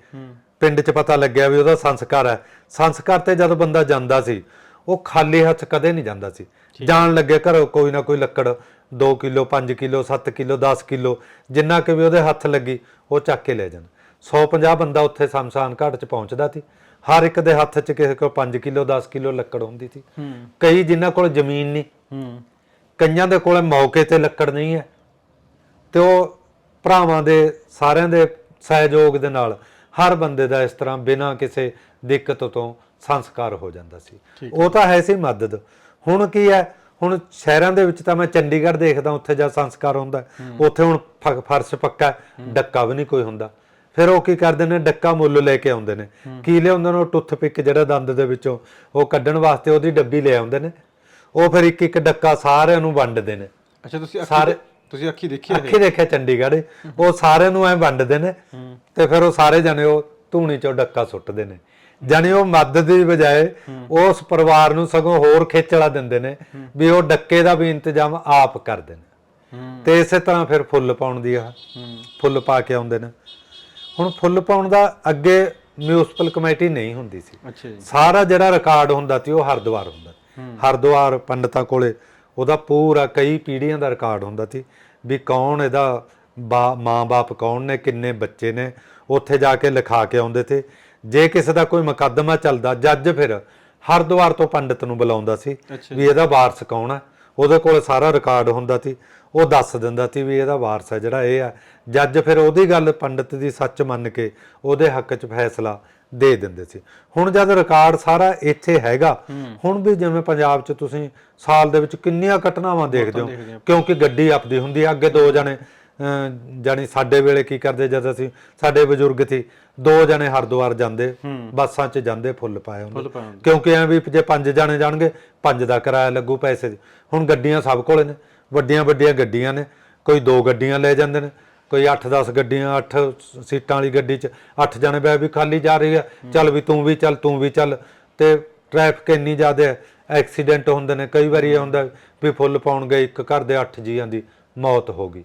ਪਿੰਡ 'ਚ ਪਤਾ ਲੱਗਿਆ ਵੀ ਉਹਦਾ ਸੰਸਕਾਰ ਹੈ। ਸੰਸਕਾਰ ਤੇ ਜਦੋਂ ਬੰਦਾ ਜਾਂਦਾ ਸੀ ਉਹ ਖਾਲੀ ਹੱਥ ਕਦੇ ਨਹੀਂ ਜਾਂਦਾ ਸੀ। ਜਾਣ ਲੱਗੇ ਘਰੋਂ ਕੋਈ ਨਾ ਕੋਈ ਲੱਕੜ 2 ਕਿਲੋ 5 ਕਿਲੋ 7 ਕਿਲੋ 10 ਕਿਲੋ ਜਿੰਨਾ ਕਿ ਵੀ ਉਹਦੇ ਹੱਥ ਲੱਗੀ ਉਹ ਚੱਕ ਕੇ ਲੈ ਜਾਣ। 150 ਬੰਦਾ ਉੱਥੇ ਸ਼ਮਸ਼ਾਨ ਘਾਟ 'ਚ ਪਹੁੰਚਦਾ ਸੀ। ਹਰ ਇੱਕ ਦੇ ਹੱਥ 'ਚ ਕਿਸੇ ਕੋਲ 5 ਕਿਲੋ 10 ਕਿਲੋ ਲੱਕੜ ਹੁੰਦੀ ਸੀ। ਕਈ ਜਿਨ੍ਹਾਂ ਕੋਲ ਜ਼ਮੀਨ ਨਹੀਂ। ਕਈਆਂ ਦੇ ਕੋਲੇ ਮੌਕੇ ਤੇ ਲੱਕੜ ਨਹੀਂ ਹੈ। ਤੇ ਉਹ ਭਰਾਵਾਂ ਦੇ ਸਾਰਿਆਂ ਦੇ ਸਹਿਯੋਗ ਦੇ ਨਾਲ ਹਰ ਬੰਦੇ ਦਾ ਇਸ ਤਰ੍ਹਾਂ ਬਿਨਾਂ ਕਿਸੇ ਦਿੱਕਤ ਤੋਂ ਸੰਸਕਾਰ ਹੋ ਜਾਂਦਾ ਸੀ। ਉਹ ਤਾਂ ਹੈ ਸੀ ਮਦਦ। ਹੁਣ ਕੀ ਹੈ? ਹੁਣ ਸ਼ਹਿਰਾਂ ਦੇ ਵਿੱਚ ਤਾਂ ਮੈਂ ਚੰਡੀਗੜ੍ਹ ਦੇਖਦਾ ਉੱਥੇ ਜਾ ਸੰਸਕਾਰ ਹੁੰਦਾ ਉੱਥੇ ਹੁਣ ਫਰਸ਼ ਪੱਕਾ ਡੱਕਾ ਵੀ ਨਹੀਂ ਕੋਈ ਹੁੰਦਾ। ਫਿਰ ਉਹ ਕੀ ਕਰਦੇ ਨੇ ਡੱਕਾ ਮੁੱਲ ਲੈ ਕੇ ਆਉਂਦੇ ਨੇ। ਕੀ ਲਿਆਉਂਦੇ ਨੇ ਉਹ ਟੁੱਥ ਪਿਕ ਜਿਹੜਾ ਦੰਦ ਦੇ ਵਿੱਚੋਂ ਉਹ ਕੱਢਣ ਵਾਸਤੇ ਉਹਦੀ ਡੱਬੀ ਲੈ ਆਉਂਦੇ ਨੇ। ਉਹ ਫਿਰ ਇੱਕ ਇੱਕ ਡੱਕਾ ਸਾਰਿਆਂ ਨੂੰ ਵੰਡਦੇ ਨੇ। ਅੱਛਾ ਤੁਸੀਂ ਸਾਰੇ- ਤੁਸੀਂ ਅੱਖੀ ਦੇਖੀ ਹੈ ਅੱਖੀ ਦੇਖਿਆ ਚੰਡੀਗੜ੍ਹ ਉਹ ਸਾਰਿਆਂ ਨੂੰ ਐ ਵੰਡਦੇ ਨੇ ਤੇ ਫਿਰ ਉਹ ਸਾਰੇ ਜਣੇ ਉਹ ਧੂਣੀ ਚੋਂ ਡੱਕਾ ਸੁੱਟਦੇ ਨੇ। ਜਾਨੀ ਉਹ ਮਦਦ ਦੀ ਬਜਾਏ ਉਸ ਪਰਿਵਾਰ ਨੂੰ ਸਗੋਂ ਹੋਰ ਖੇਚਲਾ ਦਿੰਦੇ ਨੇ ਵੀ ਉਹ ਡੱਕੇ ਦਾ ਵੀ ਇੰਤਜ਼ਾਮ ਆਪ ਕਰਦੇ ਨੇ। ਤੇ ਇਸੇ ਤਰ੍ਹਾਂ ਫਿਰ ਫੁੱਲ ਪਾਉਣ ਦੀ ਆ ਫੁੱਲ ਪਾ ਕੇ ਆਉਂਦੇ ਨੇ। ਹੁਣ ਫੁੱਲ ਪਾਉਣ ਦਾ ਅੱਗੇ ਮਿਊਨਿਸਪਲ ਕਮੇਟੀ ਨਹੀਂ ਹੁੰਦੀ ਸੀ। ਸਾਰਾ ਜਿਹੜਾ ਰਿਕਾਰਡ ਹੁੰਦਾ ਸੀ ਉਹ ਹਰਦੁਆਰ ਹੁੰਦਾ ਹਰਦੁਆਰ ਪੰਡਤਾਂ ਕੋਲੇ ਉਹਦਾ ਪੂਰਾ ਕਈ ਪੀੜ੍ਹੀਆਂ ਦਾ ਰਿਕਾਰਡ ਹੁੰਦਾ ਸੀ ਵੀ ਕੌਣ ਇਹਦਾ ਮਾਂ-ਬਾਪ ਕੌਣ ਨੇ ਕਿੰਨੇ ਬੱਚੇ ਨੇ ਉੱਥੇ ਜਾ ਕੇ ਲਿਖਾ ਕੇ ਆਉਂਦੇ ਤੇ ਜੇ ਕਿਸੇ ਦਾ ਕੋਈ ਮੁਕੱਦਮਾ ਚੱਲਦਾ ਜੱਜ ਫਿਰ ਹਰਦੁਆਰ ਤੋਂ ਪੰਡਤ ਨੂੰ ਬੁਲਾਉਂਦਾ ਸੀ ਵੀ ਇਹਦਾ ਵਾਰਸ ਕੌਣ ਹੈ ਉਹਦੇ ਕੋਲ ਸਾਰਾ ਰਿਕਾਰਡ ਹੁੰਦਾ ਸੀ ਉਹ ਦੱਸ ਦਿੰਦਾ ਸੀ ਵੀ ਇਹਦਾ ਵਾਰਸ ਹੈ ਜਿਹੜਾ ਇਹ ਹੈ ਜੱਜ ਫਿਰ ਉਹਦੀ ਗੱਲ ਪੰਡਤ ਦੀ ਸੱਚ ਮੰਨ ਕੇ ਉਹਦੇ ਹੱਕ 'ਚ ਫੈਸਲਾ ਦੇ ਦਿੰਦੇ ਸੀ। ਹੁਣ ਜਦ ਰਿਕਾਰਡ ਸਾਰਾ ਇੱਥੇ ਹੈਗਾ ਹੁਣ ਵੀ ਜਿਵੇਂ ਪੰਜਾਬ 'ਚ ਤੁਸੀਂ ਸਾਲ ਦੇ ਵਿੱਚ ਕਿੰਨੀਆਂ ਘਟਨਾਵਾਂ ਦੇਖਦੇ ਹਾਂ। ਕਿਉਂਕਿ ਗੱਡੀ ਆਪਦੀ ਹੁੰਦੀ ਹੈ ਅੱਗੇ ਦੋ ਜਣੇ ਜਾਨੀ ਸਾਡੇ ਵੇਲੇ ਕੀ ਕਰਦੇ ਜਦ ਅਸੀਂ ਸਾਡੇ ਬਜ਼ੁਰਗ ਸੀ ਦੋ ਜਣੇ ਹਰਿਦੁਆਰ ਜਾਂਦੇ ਬੱਸਾਂ 'ਚ ਜਾਂਦੇ ਫੁੱਲ ਪਾਏ ਹੁੰਦੇ। ਕਿਉਂਕਿ ਐ ਵੀ ਜੇ ਪੰਜ ਜਾਣੇ ਜਾਣਗੇ ਪੰਜ ਦਾ ਕਿਰਾਇਆ ਲੱਗੂ ਪੈਸੇ ਦੀ। ਹੁਣ ਗੱਡੀਆਂ ਸਭ ਕੋਲੇ ਨੇ ਵੱਡੀਆਂ ਵੱਡੀਆਂ ਗੱਡੀਆਂ ਨੇ ਕੋਈ ਦੋ ਗੱਡੀਆਂ ਲੈ ਜਾਂਦੇ ਨੇ ਕੋਈ 8-10 ਗੱਡੀਆਂ 8 ਸੀਟਾਂ ਵਾਲੀ ਗੱਡੀ 'ਚ 8 ਜਣੇ ਬੈ ਵੀ ਖਾਲੀ ਜਾ ਰਹੀ ਆ। ਚੱਲ ਵੀ ਤੂੰ ਵੀ ਚੱਲ ਤੂੰ ਵੀ ਚੱਲ। ਤੇ ਟ੍ਰੈਫਿਕ ਇੰਨੀ ਜ਼ਿਆਦਾ ਹੈ ਐਕਸੀਡੈਂਟ ਹੁੰਦੇ ਨੇ ਕਈ ਵਾਰੀ ਇਹ ਹੁੰਦਾ ਵੀ ਫੁੱਲ ਪਾਉਣ ਗਏ ਇੱਕ ਘਰ ਦੇ 8 ਜੀਆਂ ਦੀ। ਮੌਤ ਹੋ ਗਈ।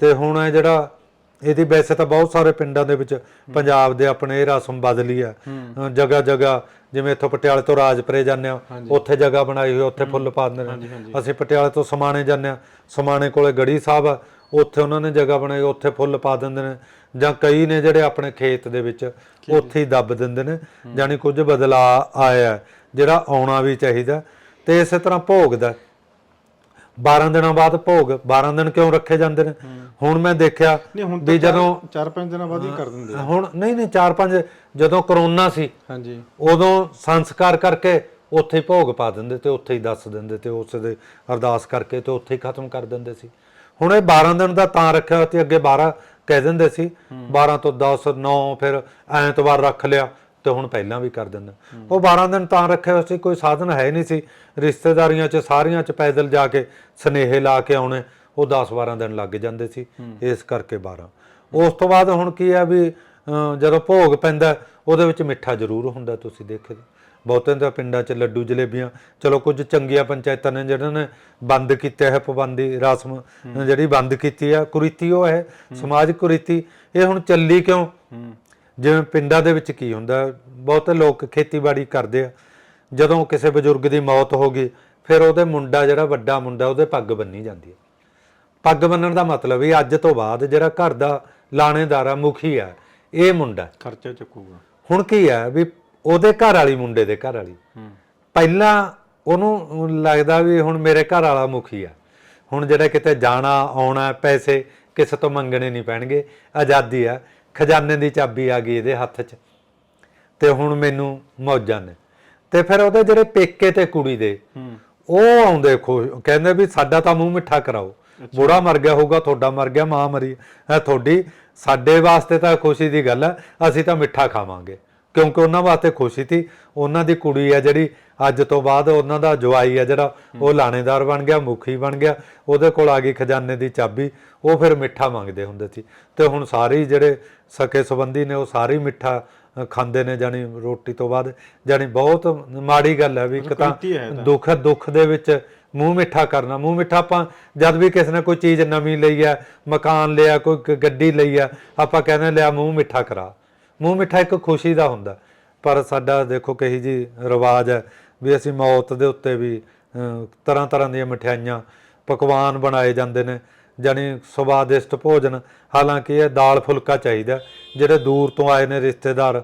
ਤੇ ਹੁਣ ਇਹ ਜਿਹੜਾ ਇਹਦੀ ਵੈਸੇ ਤਾਂ ਬਹੁਤ ਸਾਰੇ ਪਿੰਡਾਂ ਦੇ ਵਿੱਚ ਪੰਜਾਬ ਦੇ ਆਪਣੇ ਇਹ ਰਸਮ ਬਦਲੀ ਆ। ਜਗ੍ਹਾ ਜਗ੍ਹਾ ਜਿਵੇਂ ਇੱਥੋਂ ਪਟਿਆਲੇ ਤੋਂ ਰਾਜਪੁਰੇ ਜਾਂਦੇ ਆ ਉੱਥੇ ਜਗ੍ਹਾ ਬਣਾਈ ਹੋਈ ਉੱਥੇ ਫੁੱਲ ਪਾ ਦਿੰਦੇ ਨੇ। ਅਸੀਂ ਪਟਿਆਲੇ ਤੋਂ ਸਮਾਣੇ ਜਾਂਦੇ ਆ। ਸਮਾਣੇ ਕੋਲੇ ਗੜੀ ਸਾਹਿਬ ਆ ਉੱਥੇ ਉਹਨਾਂ ਨੇ ਜਗ੍ਹਾ ਬਣਾਈ ਉੱਥੇ ਫੁੱਲ ਪਾ ਦਿੰਦੇ ਨੇ। ਜਾਂ ਕਈ ਨੇ ਜਿਹੜੇ ਆਪਣੇ ਖੇਤ ਦੇ ਵਿੱਚ ਉੱਥੇ ਹੀ ਦੱਬ ਦਿੰਦੇ ਨੇ ਜਾਨੀ ਕੁਝ ਬਦਲਾ ਆਇਆ ਜਿਹੜਾ ਆਉਣਾ ਵੀ ਚਾਹੀਦਾ। ਤੇ ਇਸੇ ਤਰ੍ਹਾਂ ਭੋਗ ਦਾ 12 ਦਿਨਾਂ ਬਾਅਦ ਭੋਗ 12 ਦਿਨ ਕਿਉਂ ਰੱਖੇ ਜਾਂਦੇ ਨੇ? ਹੁਣ ਮੈਂ ਦੇਖਿਆ ਵੀ ਜਦੋਂ 4-5 ਦਿਨਾਂ ਬਾਅਦ ਹੀ ਕਰ ਦਿੰਦੇ ਆ। ਹੁਣ ਨਹੀਂ ਨਹੀਂ 4-5 ਜਦੋਂ ਕਰੋਨਾ ਸੀ ਹਾਂਜੀ। ਉਦੋਂ ਸੰਸਕਾਰ ਕਰਕੇ ਉੱਥੇ ਹੀ ਭੋਗ ਪਾ ਦਿੰਦੇ ਤੇ ਉੱਥੇ ਹੀ ਦੱਸ ਦਿੰਦੇ ਤੇ ਉਸ ਦੇ ਅਰਦਾਸ ਕਰਕੇ ਤੇ ਉੱਥੇ ਹੀ ਖਤਮ ਕਰ ਦਿੰਦੇ ਸੀ। ਹੁਣ ਇਹ 12 ਦਿਨ ਦਾ ਤਾਂ ਰੱਖਿਆ ਤੇ ਅੱਗੇ 12 ਕਹਿ ਦਿੰਦੇ ਸੀ। 12 ਤੋਂ 10 9 ਫਿਰ ਐਤਵਾਰ ਰੱਖ ਲਿਆ। ਤੇ ਹੁਣ ਪਹਿਲਾਂ ਵੀ ਕਰ ਦਿੰਦੇ। ਉਹ 12 ਦਿਨ ਤਾਂ ਰੱਖਿਆ ਹੋਇਆ ਸੀ ਕੋਈ ਸਾਧਨ ਹੈ ਨਹੀਂ ਸੀ। ਰਿਸ਼ਤੇਦਾਰੀਆਂ 'ਚ ਸਾਰੀਆਂ 'ਚ ਪੈਦਲ ਜਾ ਕੇ ਸਨੇਹੇ ਲਾ ਕੇ ਆਉਣੇ ਉਹ 10 12 ਦਿਨ ਲੱਗ ਜਾਂਦੇ ਸੀ। ਇਸ ਕਰਕੇ 12 ਉਸ ਤੋਂ ਬਾਅਦ ਹੁਣ ਕੀ ਹੈ ਵੀ ਜਦੋਂ ਭੋਗ ਪੈਂਦਾ ਉਹਦੇ ਵਿੱਚ ਮਿੱਠਾ ਜ਼ਰੂਰ ਹੁੰਦਾ ਤੁਸੀਂ ਦੇਖੇ ਬਹੁਤਿਆਂ ਦੇ ਪਿੰਡਾਂ 'ਚ ਲੱਡੂ ਜਲੇਬੀਆਂ ਚਲੋ ਕੁਝ ਚੰਗੀਆਂ ਪੰਚਾਇਤਾਂ ਨੇ ਜਿਹੜਾਂ ਨੇ ਬੰਦ ਕੀਤਾ ਹੈ ਪਾਬੰਦੀ ਰਸਮ ਜਿਹੜੀ ਬੰਦ ਕੀਤੀ ਹੈ ਕੁਰੀਤੀ ਉਹ ਹੈ ਸਮਾਜਿਕ ਕੁਰੀਤੀ ਇਹ ਹੁਣ ਚੱਲੀ ਕਿਉਂ? ਜਿਵੇਂ ਪਿੰਡਾਂ ਦੇ ਵਿੱਚ ਕੀ ਹੁੰਦਾ ਬਹੁਤੇ ਲੋਕ ਖੇਤੀਬਾੜੀ ਕਰਦੇ ਆ। ਜਦੋਂ ਕਿਸੇ ਬਜ਼ੁਰਗ ਦੀ ਮੌਤ ਹੋ ਗਈ ਫਿਰ ਉਹਦੇ ਮੁੰਡਾ ਜਿਹੜਾ ਵੱਡਾ ਮੁੰਡਾ ਉਹਦੇ ਪੱਗ ਬੰਨੀ ਜਾਂਦੀ ਹੈ। ਪੱਗ ਬੰਨਣ ਦਾ ਮਤਲਬ ਇਹ ਅੱਜ ਤੋਂ ਬਾਅਦ ਜਿਹੜਾ ਘਰ ਦਾ ਲਾਣੇਦਾਰ ਆ ਮੁਖੀ ਆ ਇਹ ਮੁੰਡਾ। ਖਰਚਾ ਚੱਕੂਗਾ। ਹੁਣ ਕੀ ਹੈ ਵੀ ਉਹਦੇ ਘਰ ਵਾਲੀ ਮੁੰਡੇ ਦੇ ਘਰ ਵਾਲੀ। ਪਹਿਲਾਂ ਉਹਨੂੰ ਲੱਗਦਾ ਵੀ ਹੁਣ ਮੇਰੇ ਘਰ ਵਾਲਾ ਮੁਖੀ ਆ। ਹੁਣ ਜਿਹੜਾ ਕਿਤੇ ਜਾਣਾ ਆਉਣਾ ਪੈਸੇ ਕਿਸੇ ਤੋਂ ਮੰਗਣੇ ਨਹੀਂ ਪੈਣਗੇ ਆਜ਼ਾਦੀ ਆ। ਖਜ਼ਾਨੇ ਦੀ ਚਾਬੀ ਆ ਗਈ ਇਹਦੇ ਹੱਥ 'ਚ। ਤੇ ਹੁਣ ਮੈਨੂੰ ਮੌਜਾਂ ਨੇ। ਤੇ ਫਿਰ ਉਹਦੇ ਜਿਹੜੇ ਪੇਕੇ ਤੇ ਕੁੜੀ ਦੇ ਉਹ ਆਉਂਦੇ ਖੁਸ਼ ਕਹਿੰਦੇ ਵੀ ਸਾਡਾ ਤਾਂ ਮੂੰਹ ਮਿੱਠਾ ਕਰਾਓ। ਬੁੜਾ ਮਰ ਗਿਆ ਹੋਊਗਾ ਤੁਹਾਡਾ ਮਰ ਗਿਆ ਮਾਂ ਮਰੀ ਹੈ ਤੁਹਾਡੀ ਸਾਡੇ ਵਾਸਤੇ ਤਾਂ ਖੁਸ਼ੀ ਦੀ ਗੱਲ ਹੈ ਅਸੀਂ ਤਾਂ ਮਿੱਠਾ ਖਾਵਾਂਗੇ। ਕਿਉਂਕਿ ਉਹਨਾਂ ਵਾਸਤੇ ਖੁਸ਼ੀ ਸੀ ਉਹਨਾਂ ਦੀ ਕੁੜੀ ਹੈ ਜਿਹੜੀ ਅੱਜ ਤੋਂ ਬਾਅਦ ਉਹਨਾਂ ਦਾ ਜਵਾਈ ਹੈ ਜਿਹੜਾ ਉਹ ਲਾਣੇਦਾਰ ਬਣ ਗਿਆ ਮੁਖੀ ਬਣ ਗਿਆ ਉਹਦੇ ਕੋਲ ਆ ਗਈ ਖਜ਼ਾਨੇ ਦੀ ਚਾਬੀ ਉਹ ਫਿਰ ਮਿੱਠਾ ਮੰਗਦੇ ਹੁੰਦੇ ਸੀ। ਤੇ ਹੁਣ ਸਾਰੇ ਜਿਹੜੇ ਸਕੇ ਸੰਬੰਧੀ ਨੇ ਉਹ ਸਾਰੇ ਮਿੱਠਾ ਖਾਂਦੇ ਨੇ ਜਾਨੀ ਰੋਟੀ ਤੋਂ ਬਾਅਦ। ਜਾਨੀ ਬਹੁਤ ਮਾੜੀ ਗੱਲ ਹੈ ਵੀ ਇੱਕ ਤਾਂ। ਦੁੱਖ ਦੁੱਖ ਦੇ ਵਿੱਚ ਮੂੰਹ ਮਿੱਠਾ ਕਰਨਾ। ਮੂੰਹ ਮਿੱਠਾ ਆਪਾਂ ਜਦ ਵੀ ਕਿਸੇ ਨੇ ਕੋਈ ਚੀਜ਼ ਨਵੀਂ ਲਈ ਆ ਮਕਾਨ ਲਿਆ ਕੋਈ ਗੱਡੀ ਲਈ ਆ ਆਪਾਂ ਕਹਿੰਦੇ ਲਿਆ ਮੂੰਹ ਮਿੱਠਾ ਕਰਾ। ਮੂੰਹ ਮਿੱਠਾ ਇੱਕ ਖੁਸ਼ੀ ਦਾ ਹੁੰਦਾ। ਪਰ ਸਾਡਾ ਦੇਖੋ ਕਹੀ ਜੀ ਰਿਵਾਜ ਹੈ ਵੀ ਅਸੀਂ ਮੌਤ ਦੇ ਉੱਤੇ ਵੀ ਤਰ੍ਹਾਂ ਤਰ੍ਹਾਂ ਦੀਆਂ ਮਠਿਆਈਆਂ ਪਕਵਾਨ ਬਣਾਏ ਜਾਂਦੇ ਨੇ ਜਾਨੀ ਸਵਾਦਿਸ਼ਟ ਭੋਜਨ। ਹਾਲਾਂਕਿ ਇਹ ਦਾਲ ਫੁਲਕਾ ਚਾਹੀਦਾ, ਜਿਹੜੇ ਦੂਰ ਤੋਂ ਆਏ ਨੇ ਰਿਸ਼ਤੇਦਾਰ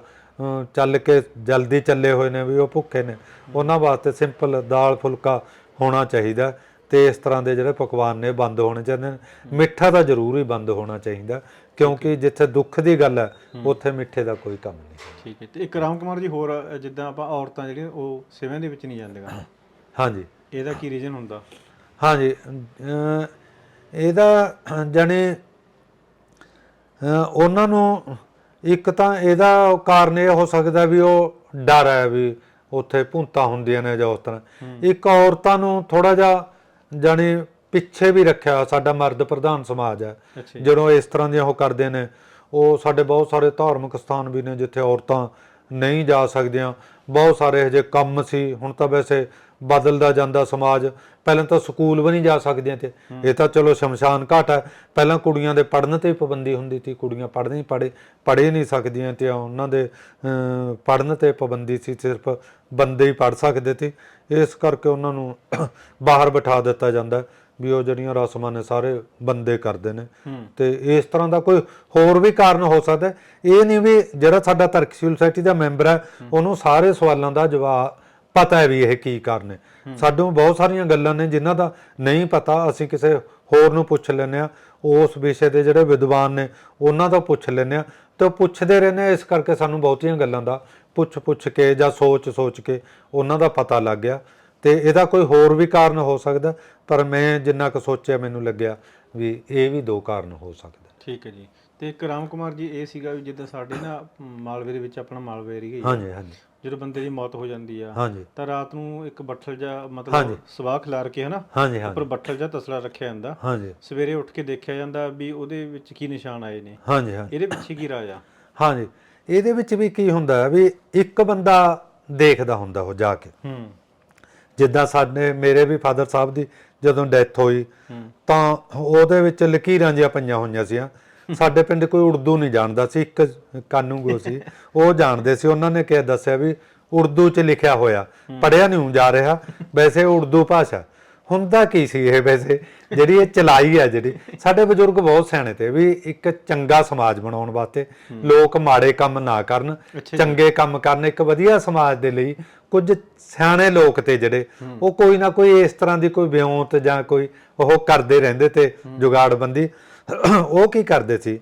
ਚੱਲ ਕੇ ਜਲਦੀ ਚੱਲੇ ਹੋਏ ਨੇ ਵੀ ਉਹ ਭੁੱਖੇ ਨੇ, ਉਹਨਾਂ ਵਾਸਤੇ ਸਿੰਪਲ ਦਾਲ ਫੁਲਕਾ ਹੋਣਾ ਚਾਹੀਦਾ ਤੇ ਇਸ ਤਰ੍ਹਾਂ ਦੇ ਜਿਹੜੇ ਪਕਵਾਨ ਨੇ ਬੰਦ ਹੋਣੇ ਚਾਹੀਦੇ ਨੇ। ਮਿੱਠਾ ਤਾਂ ਜ਼ਰੂਰ ਹੀ ਬੰਦ ਹੋਣਾ ਚਾਹੀਦਾ ਕਿਉਂਕਿ ਜਿੱਥੇ ਦੁੱਖ ਦੀ ਗੱਲ ਹੈ ਉੱਥੇ ਮਿੱਠੇ ਦਾ ਕੋਈ ਕੰਮ ਨਹੀਂ ਠੀਕ ਹੈ। ਤੇ ਇੱਕ ਰਾਮ ਕੁਮਾਰ ਜੀ ਹੋਰ ਅ, ਜਿੱਦਾਂ ਆਪਾਂ ਔਰਤਾਂ ਜਿਹੜੀਆਂ ਉਹ ਸੇਵਿਆਂ ਦੇ ਵਿੱਚ ਨਹੀਂ ਜਾਂਦੀਆਂ। ਹਾਂਜੀ। ਇਹਦਾ ਕੀ ਰੀਜ਼ਨ ਹੁੰਦਾ? ਹਾਂਜੀ। ਇਹਦਾ ਜਾਣੀ ਉਹਨਾਂ ਨੂੰ ਇੱਕ ਤਾਂ ਇਹਦਾ ਕਾਰਨ ਇਹ ਹੋ ਸਕਦਾ ਵੀ ਉਹ ਡਰ ਹੈ ਵੀ ਉੱਥੇ ਭੂੰਤਾਂ ਹੁੰਦੀਆਂ ਨੇ ਜਾਂ ਉਸ ਤਰ੍ਹਾਂ। ਇੱਕ ਔਰਤਾਂ ਨੂੰ ਥੋੜਾ ਜਿਹਾ ਜਾਣੀ ਪਿੱਛੇ ਵੀ ਰੱਖਿਆ ਸਾਡਾ ਮਰਦ ਪ੍ਰਧਾਨ ਸਮਾਜ ਹੈ। ਜਦੋਂ ਇਸ ਤਰ੍ਹਾਂ ਦੀਆਂ ਉਹ ਕਰਦੇ ਨੇ ਉਹ ਸਾਡੇ ਬਹੁਤ ਸਾਰੇ ਧਾਰਮਿਕ ਸਥਾਨ ਵੀ ਨੇ ਜਿੱਥੇ ਔਰਤਾਂ ਨਹੀਂ ਜਾ ਸਕਦੀਆਂ। ਬਹੁਤ ਸਾਰੇ ਅਜੇ ਕੰਮ ਸੀ ਹੁਣ ਤਾਂ ਵੈਸੇ ਬਦਲਦਾ ਜਾਂਦਾ ਸਮਾਜ। ਪਹਿਲਾਂ ਤਾਂ ਸਕੂਲ ਵੀ ਨਹੀਂ ਜਾ ਸਕਦੀਆਂ ਤੇ ਇਹ ਤਾਂ ਚਲੋ ਸ਼ਮਸ਼ਾਨ ਘਾਟ ਹੈ। ਪਹਿਲਾਂ ਕੁੜੀਆਂ ਦੇ ਪੜ੍ਹਨ ਤੇ ਪਾਬੰਦੀ ਹੁੰਦੀ ਸੀ ਕੁੜੀਆਂ ਪੜ੍ਹ ਨਹੀਂ ਪੜੇ ਪੜ੍ਹੇ ਨਹੀਂ ਸਕਦੀਆਂ ਤੇ ਉਹਨਾਂ ਦੇ ਅਮ, ਪੜ੍ਹਨ ਤੇ ਪਾਬੰਦੀ ਸੀ ਸਿਰਫ ਬੰਦੇ ਹੀ ਪੜ੍ਹ ਸਕਦੇ ਸੀ। ਇਸ ਕਰਕੇ ਉਹਨਾਂ ਨੂੰ ਬਾਹਰ ਬਿਠਾ ਦਿੱਤਾ ਜਾਂਦਾ। ਵੀ ਉਹ ਜਿਹੜੀਆਂ ਰਸਮਾਂ ਨੇ ਸਾਰੇ ਬੰਦੇ ਕਰਦੇ ਨੇ। ਤੇ ਇਸ ਤਰ੍ਹਾਂ ਦਾ ਕੋਈ ਹੋਰ ਵੀ ਕਾਰਨ ਹੋ ਸਕਦਾ। ਇਹ ਨਹੀਂ ਵੀ ਜਿਹੜਾ ਸਾਡਾ ਤਰਕਸ਼ੀਲ ਸੁਸਾਇਟੀ ਦਾ ਮੈਂਬਰ ਹੈ ਉਹਨੂੰ ਸਾਰੇ ਸਵਾਲਾਂ ਦਾ ਜਵਾਬ ਪਤਾ ਹੈ ਵੀ ਇਹ ਕੀ ਕਾਰਨ ਹੈ। ਸਾਨੂੰ ਬਹੁਤ ਸਾਰੀਆਂ ਗੱਲਾਂ ਨੇ ਜਿਨ੍ਹਾਂ ਦਾ ਨਹੀਂ ਪਤਾ ਅਸੀਂ ਕਿਸੇ ਹੋਰ ਨੂੰ ਪੁੱਛ ਲੈਂਦੇ ਆ ਉਸ ਵਿਸ਼ੇ ਦੇ ਜਿਹੜੇ ਵਿਦਵਾਨ ਨੇ ਉਹਨਾਂ ਤੋਂ ਪੁੱਛ ਲੈਂਦੇ ਆ ਤੇ ਉਹ ਪੁੱਛਦੇ ਰਹਿੰਦੇ ਆ ਇਸ ਕਰਕੇ ਸਾਨੂੰ ਬਹੁਤੀਆਂ ਗੱਲਾਂ ਦਾ ਪੁੱਛ ਪੁੱਛ ਕੇ ਜਾਂ ਸੋਚ ਸੋਚ ਕੇ ਉਹਨਾਂ ਦਾ ਪਤਾ ਲੱਗ ਗਿਆ। ਤੇ ਇਹਦਾ ਕੋਈ ਹੋਰ ਵੀ ਕਾਰਨ ਹੋ ਸਕਦਾ ਪਰ ਮੈਂ ਜਿੰਨਾ ਕੁ ਸੋਚਿਆ ਮੈਨੂੰ ਲੱਗਿਆ ਵੀ ਇਹ ਵੀ ਦੋ ਕਾਰਨ ਹੋ ਸਕਦਾ। ਠੀਕ ਹੈ ਜੀ। ਤੇ ਇੱਕ ਰਾਮ ਕੁਮਾਰ ਜੀ ਇਹ ਸੀਗਾ ਵੀ ਜਿੱਦਾਂ ਸਾਡੇ ਨਾ ਮਾਲਵੇ ਦੇ ਵਿੱਚ ਆਪਣਾ ਮਾਲਵਾ ਏਰੀਆ ਹਾਂਜੀ ਹਾਂਜੀ। ਜਦੋਂ ਬੰਦੇ ਦੀ ਮੌਤ ਹੋ ਜਾਂਦੀ ਆ ਤਾਂ ਰਾਤ ਨੂੰ ਇੱਕ ਬੱਠਲ ਜਾਂ ਮਤਲਬ ਸਵਾਹ ਖਿਲਾਰ ਕੇ ਹਨਾ ਉੱਪਰ ਬੱਠਲ ਜਾਂ ਤਸਲਾ ਰੱਖਿਆ ਜਾਂਦਾ। ਹਾਂਜੀ। ਸਵੇਰੇ ਉੱਠ ਕੇ ਦੇਖਿਆ ਜਾਂਦਾ ਵੀ ਉਹਦੇ ਵਿੱਚ ਕੀ ਨਿਸ਼ਾਨ ਆਏ ਨੇ। ਹਾਂਜੀ ਹਾਂਜੀ। ਇਹਦੇ ਪਿੱਛੇ ਕੀ ਰਾਜ ਆ? ਹਾਂਜੀ। ਇਹਦੇ ਵਿੱਚ ਵੀ ਕੀ ਹੁੰਦਾ ਵੀ ਇੱਕ ਬੰਦਾ ਦੇਖਦਾ ਹੁੰਦਾ ਉਹ ਜਾ ਕੇ। ਹੂੰ। ਜਿੱਦਾਂ ਸਾਡੇ ਮੇਰੇ ਵੀ ਫਾਦਰ ਸਾਹਿਬ ਦੀ ਜਦੋਂ ਡੈਥ ਹੋਈ, ਤਾਂ ਉਹਦੇ ਵਿੱਚ ਲਕੀਰਾਂ ਜਿਹੀਆਂ ਪਈਆਂ ਹੋਈਆਂ ਸੀ ਸਾਡੇ ਪਿੰਡ ਕੋਈ ਉਰਦੂ ਨਹੀਂ ਜਾਣਦਾ ਸੀ, ਇੱਕ ਕਾਨੂੰਗੋ ਸੀ। ਉਹ ਜਾਣਦੇ ਸੀ, ਉਹਨਾਂ ਨੇ ਕਿਹਾ, ਦੱਸਿਆ ਵੀ ਉਰਦੂ 'ਚ ਲਿਖਿਆ ਹੋਇਆ ਪੜਿਆ ਨਹੀਂ ਜਾ ਰਿਹਾ। ਵੈਸੇ ਉਰਦੂ ਭਾਸ਼ਾ ਹੁੰਦਾ ਕੀ ਸੀ ਇਹ ਵੈਸੇ? ਜਿਹੜੀ ਇਹ ਚਲਾਈ ਹੈ ਜਿਹੜੀ। ਸਾਡੇ ਬਜ਼ੁਰਗ ਬਹੁਤ ਸਿਆਣੇ ਤੇ ਵੀ ਇੱਕ ਚੰਗਾ ਸਮਾਜ ਬਣਾਉਣ ਵਾਸਤੇ ਲੋਕ ਮਾੜੇ ਕੰਮ ਨਾ ਕਰਨ ਚੰਗੇ ਕੰਮ ਕਰਨ ਇੱਕ ਵਧੀਆ ਸਮਾਜ ਦੇ ਲਈ ਕੁਝ ਸਿਆਣੇ ਲੋਕ ਤੇ ਜਿਹੜੇ ਉਹ ਕੋਈ ਨਾ ਕੋਈ ਇਸ ਤਰ੍ਹਾਂ ਦੀ ਕੋਈ ਵਿਉਂਤ ਜਾਂ ਕੋਈ ਉਹ ਕਰਦੇ ਰਹਿੰਦੇ ਤੇ ਜੁਗਾੜਬੰਦੀ। ਉਹ ਕੀ ਕਰਦੇ ਸੀ?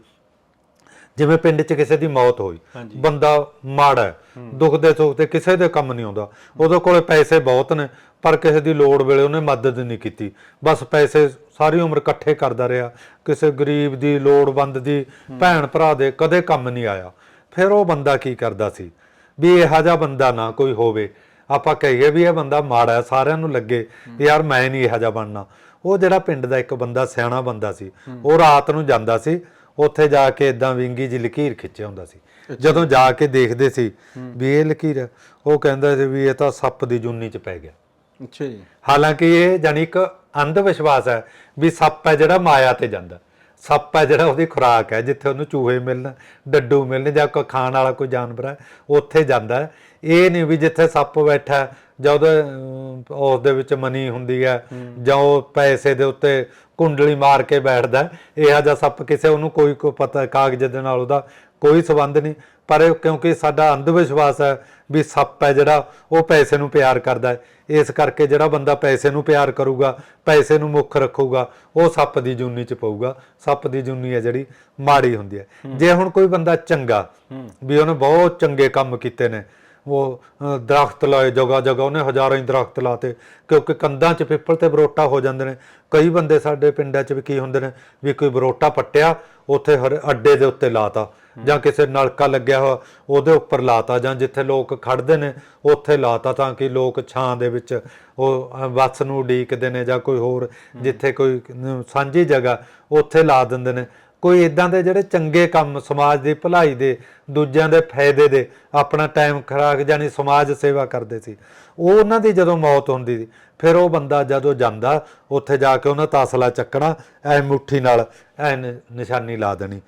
ਜਿਵੇਂ ਪਿੰਡ 'ਚ ਕਿਸੇ ਦੀ ਮੌਤ ਹੋਈ। ਬੰਦਾ ਮਾੜਾ ਦੁੱਖ ਦੇ ਸੁੱਖ ਤੇ ਕਿਸੇ ਦੇ ਕੰਮ ਨਹੀਂ ਆਉਂਦਾ। ਉਹਦੇ ਕੋਲੇ ਪੈਸੇ ਬਹੁਤ ਨੇ ਪਰ ਕਿਸੇ ਦੀ ਲੋੜ ਵੇਲੇ ਉਹਨੇ ਮਦਦ ਨਹੀਂ ਕੀਤੀ। ਬਸ ਪੈਸੇ ਸਾਰੀ ਉਮਰ ਇਕੱਠੇ ਕਰਦਾ ਰਿਹਾ। ਕਿਸੇ ਗਰੀਬ ਦੀ ਲੋੜਵੰਦ ਦੀ ਭੈਣ ਭਰਾ ਦੇ ਕਦੇ ਕੰਮ ਨਹੀਂ ਆਇਆ। ਫਿਰ ਉਹ ਬੰਦਾ ਕੀ ਕਰਦਾ ਸੀ? ਵੀ ਇਹੋ ਜਿਹਾ ਬੰਦਾ ਨਾ ਕੋਈ ਹੋਵੇ। ਆਪਾਂ ਕਹੀਏ ਵੀ ਇਹ ਬੰਦਾ ਮਾੜਾ ਸਾਰਿਆਂ ਨੂੰ ਲੱਗੇ ਯਾਰ ਮੈਂ ਨਹੀਂ ਇਹੋ ਜਿਹਾ ਬਣਨਾ। ਉਹ ਜਿਹੜਾ ਪਿੰਡ ਦਾ ਇੱਕ ਬੰਦਾ ਸਿਆਣਾ ਬੰਦਾ ਸੀ ਉਹ ਰਾਤ ਨੂੰ ਜਾਂਦਾ ਸੀ ਉੱਥੇ ਜਾ ਕੇ ਇਦਾਂ ਵਿੰਗੀ ਜੀ ਲਕੀਰ ਖਿੱਚਿਆ ਹੁੰਦਾ ਸੀ। ਜਦੋਂ ਜਾ ਕੇ ਦੇਖਦੇ ਸੀ ਵੀ ਇਹ ਲਕੀਰ ਉਹ ਕਹਿੰਦਾ ਸੀ ਵੀ ਇਹ ਤਾਂ ਸੱਪ ਦੀ ਜੁੰਨੀ 'ਚ ਪੈ ਗਿਆ। ਅੱਛਾ ਜੀ। ਹਾਲਾਂਕਿ ਇਹ ਜਾਨੀ ਇੱਕ ਅੰਧ ਵਿਸ਼ਵਾਸ ਹੈ ਵੀ ਸੱਪ ਹੈ ਜਿਹੜਾ ਮਾਇਆ ਤੇ ਜਾਂਦਾ। ਸੱਪ ਹੈ ਜਿਹੜਾ ਉਹਦੀ ਖੁਰਾਕ ਹੈ ਜਿੱਥੇ ਉਹਨੂੰ ਚੂਹੇ ਮਿਲਣ ਡੱਡੂ ਮਿਲਣ ਜਾਂ ਕੋਈ ਖਾਣ ਵਾਲਾ ਕੋਈ ਜਾਨਵਰ ਹੈ ਉੱਥੇ ਜਾਂਦਾ ਹੈ। ਇਹ ਨਹੀਂ ਵੀ ਜਿੱਥੇ ਸੱਪ ਬੈਠਾ ਜਾਂ ਉਹਦੇ ਉਸ ਦੇ ਵਿੱਚ ਮਨੀ ਹੁੰਦੀ ਹੈ ਜਾਂ ਉਹ ਪੈਸੇ ਦੇ ਉੱਤੇ ਕੁੰਡਲੀ ਮਾਰ ਕੇ ਬੈਠਦਾ ਇਹੋ ਜਿਹਾ ਸੱਪ ਕਿਸੇ ਉਹਨੂੰ ਕੋਈ ਕੋ ਪਤਾ ਕਾਗਜ਼ ਦੇ ਨਾਲ ਉਹਦਾ ਕੋਈ ਸਬੰਧ ਨਹੀਂ। ਪਰ ਕਿਉਂਕਿ ਸਾਡਾ ਅੰਧ ਵਿਸ਼ਵਾਸ ਹੈ ਵੀ ਸੱਪ ਹੈ ਜਿਹੜਾ ਉਹ ਪੈਸੇ ਨੂੰ ਪਿਆਰ ਕਰਦਾ ਹੈ। ਇਸ ਕਰਕੇ ਜਿਹੜਾ ਬੰਦਾ ਪੈਸੇ ਨੂੰ ਪਿਆਰ ਕਰੂਗਾ ਪੈਸੇ ਨੂੰ ਮੁੱਖ ਰੱਖੂਗਾ ਉਹ ਸੱਪ ਦੀ ਜੂਨੀ ਚ ਪਊਗਾ। ਸੱਪ ਦੀ ਜੂਨੀ ਹੈ ਜਿਹੜੀ ਮਾੜੀ ਹੁੰਦੀ ਹੈ। ਜੇ ਹੁਣ ਕੋਈ ਬੰਦਾ ਚੰਗਾ ਵੀ ਉਹਨੇ ਬਹੁਤ ਚੰਗੇ ਕੰਮ ਕੀਤੇ ਨੇ ਉਹ ਅ, ਦਰਖਤ ਲਾਏ ਜਗ੍ਹਾ ਜਗ੍ਹਾ ਉਹਨੇ ਹਜ਼ਾਰਾਂ ਹੀ ਦਰਖਤ ਲਾਤੇ। ਕਿਉਂਕਿ ਕੰਧਾਂ 'ਚ ਪਿੱਪਲ ਤੇ ਬਰੋਟਾ ਹੋ ਜਾਂਦੇ ਨੇ। ਕਈ ਬੰਦੇ ਸਾਡੇ ਪਿੰਡਾਂ 'ਚ ਵੀ ਕੀ ਹੁੰਦੇ ਨੇ ਵੀ ਕੋਈ ਬਰੋਟਾ ਪੱਟਿਆ ਉੱਥੇ ਹਰ ਅੱਡੇ ਦੇ ਉੱਤੇ ਲਾਤਾ। ਜਾਂ ਕਿਸੇ ਨਲਕਾ ਲੱਗਿਆ ਹੋਇਆ ਉਹਦੇ ਉੱਪਰ ਲਾਤਾ। ਜਾਂ ਜਿੱਥੇ ਲੋਕ ਖੜਦੇ ਨੇ ਉੱਥੇ ਲਾਤਾ ਤਾਂ ਕਿ ਲੋਕ ਛਾਂ ਦੇ ਵਿੱਚ ਉਹ ਅ, ਬੱਸ ਨੂੰ ਉਡੀਕਦੇ ਨੇ ਜਾਂ ਕੋਈ ਹੋਰ ਜਿੱਥੇ ਕੋਈ ਸਾਂਝੀ ਜਗ੍ਹਾ ਉੱਥੇ ਲਾ ਦਿੰਦੇ ਨੇ। ਕੋਈ ਇਦਾਂ ਦੇ ਜਿਹੜੇ ਚੰਗੇ ਕੰਮ ਸਮਾਜ ਦੀ ਭਲਾਈ ਦੇ, ਦੂਜਿਆਂ ਦੇ ਫਾਇਦੇ ਦੇ, ਆਪਣਾ ਟਾਈਮ ਖਰਾਕ ਜਾਨੀ ਸਮਾਜ ਸੇਵਾ ਕਰਦੇ ਸੀ। ਉਹ ਉਹਨਾਂ ਦੀ ਜਦੋਂ ਮੌਤ ਹੁੰਦੀ ਸੀ, ਫਿਰ ਉਹ ਬੰਦਾ ਜਦੋਂ ਜਾਂਦਾ, ਉੱਥੇ ਜਾ ਕੇ ਉਹਨਾਂ ਤਾਸਲਾ ਚੱਕਣਾ, ਐ ਮੁੱਠੀ ਨਾਲ ਐ ਨਿਸ਼ਾਨੀ ਲਾ ਦੇਣੀ।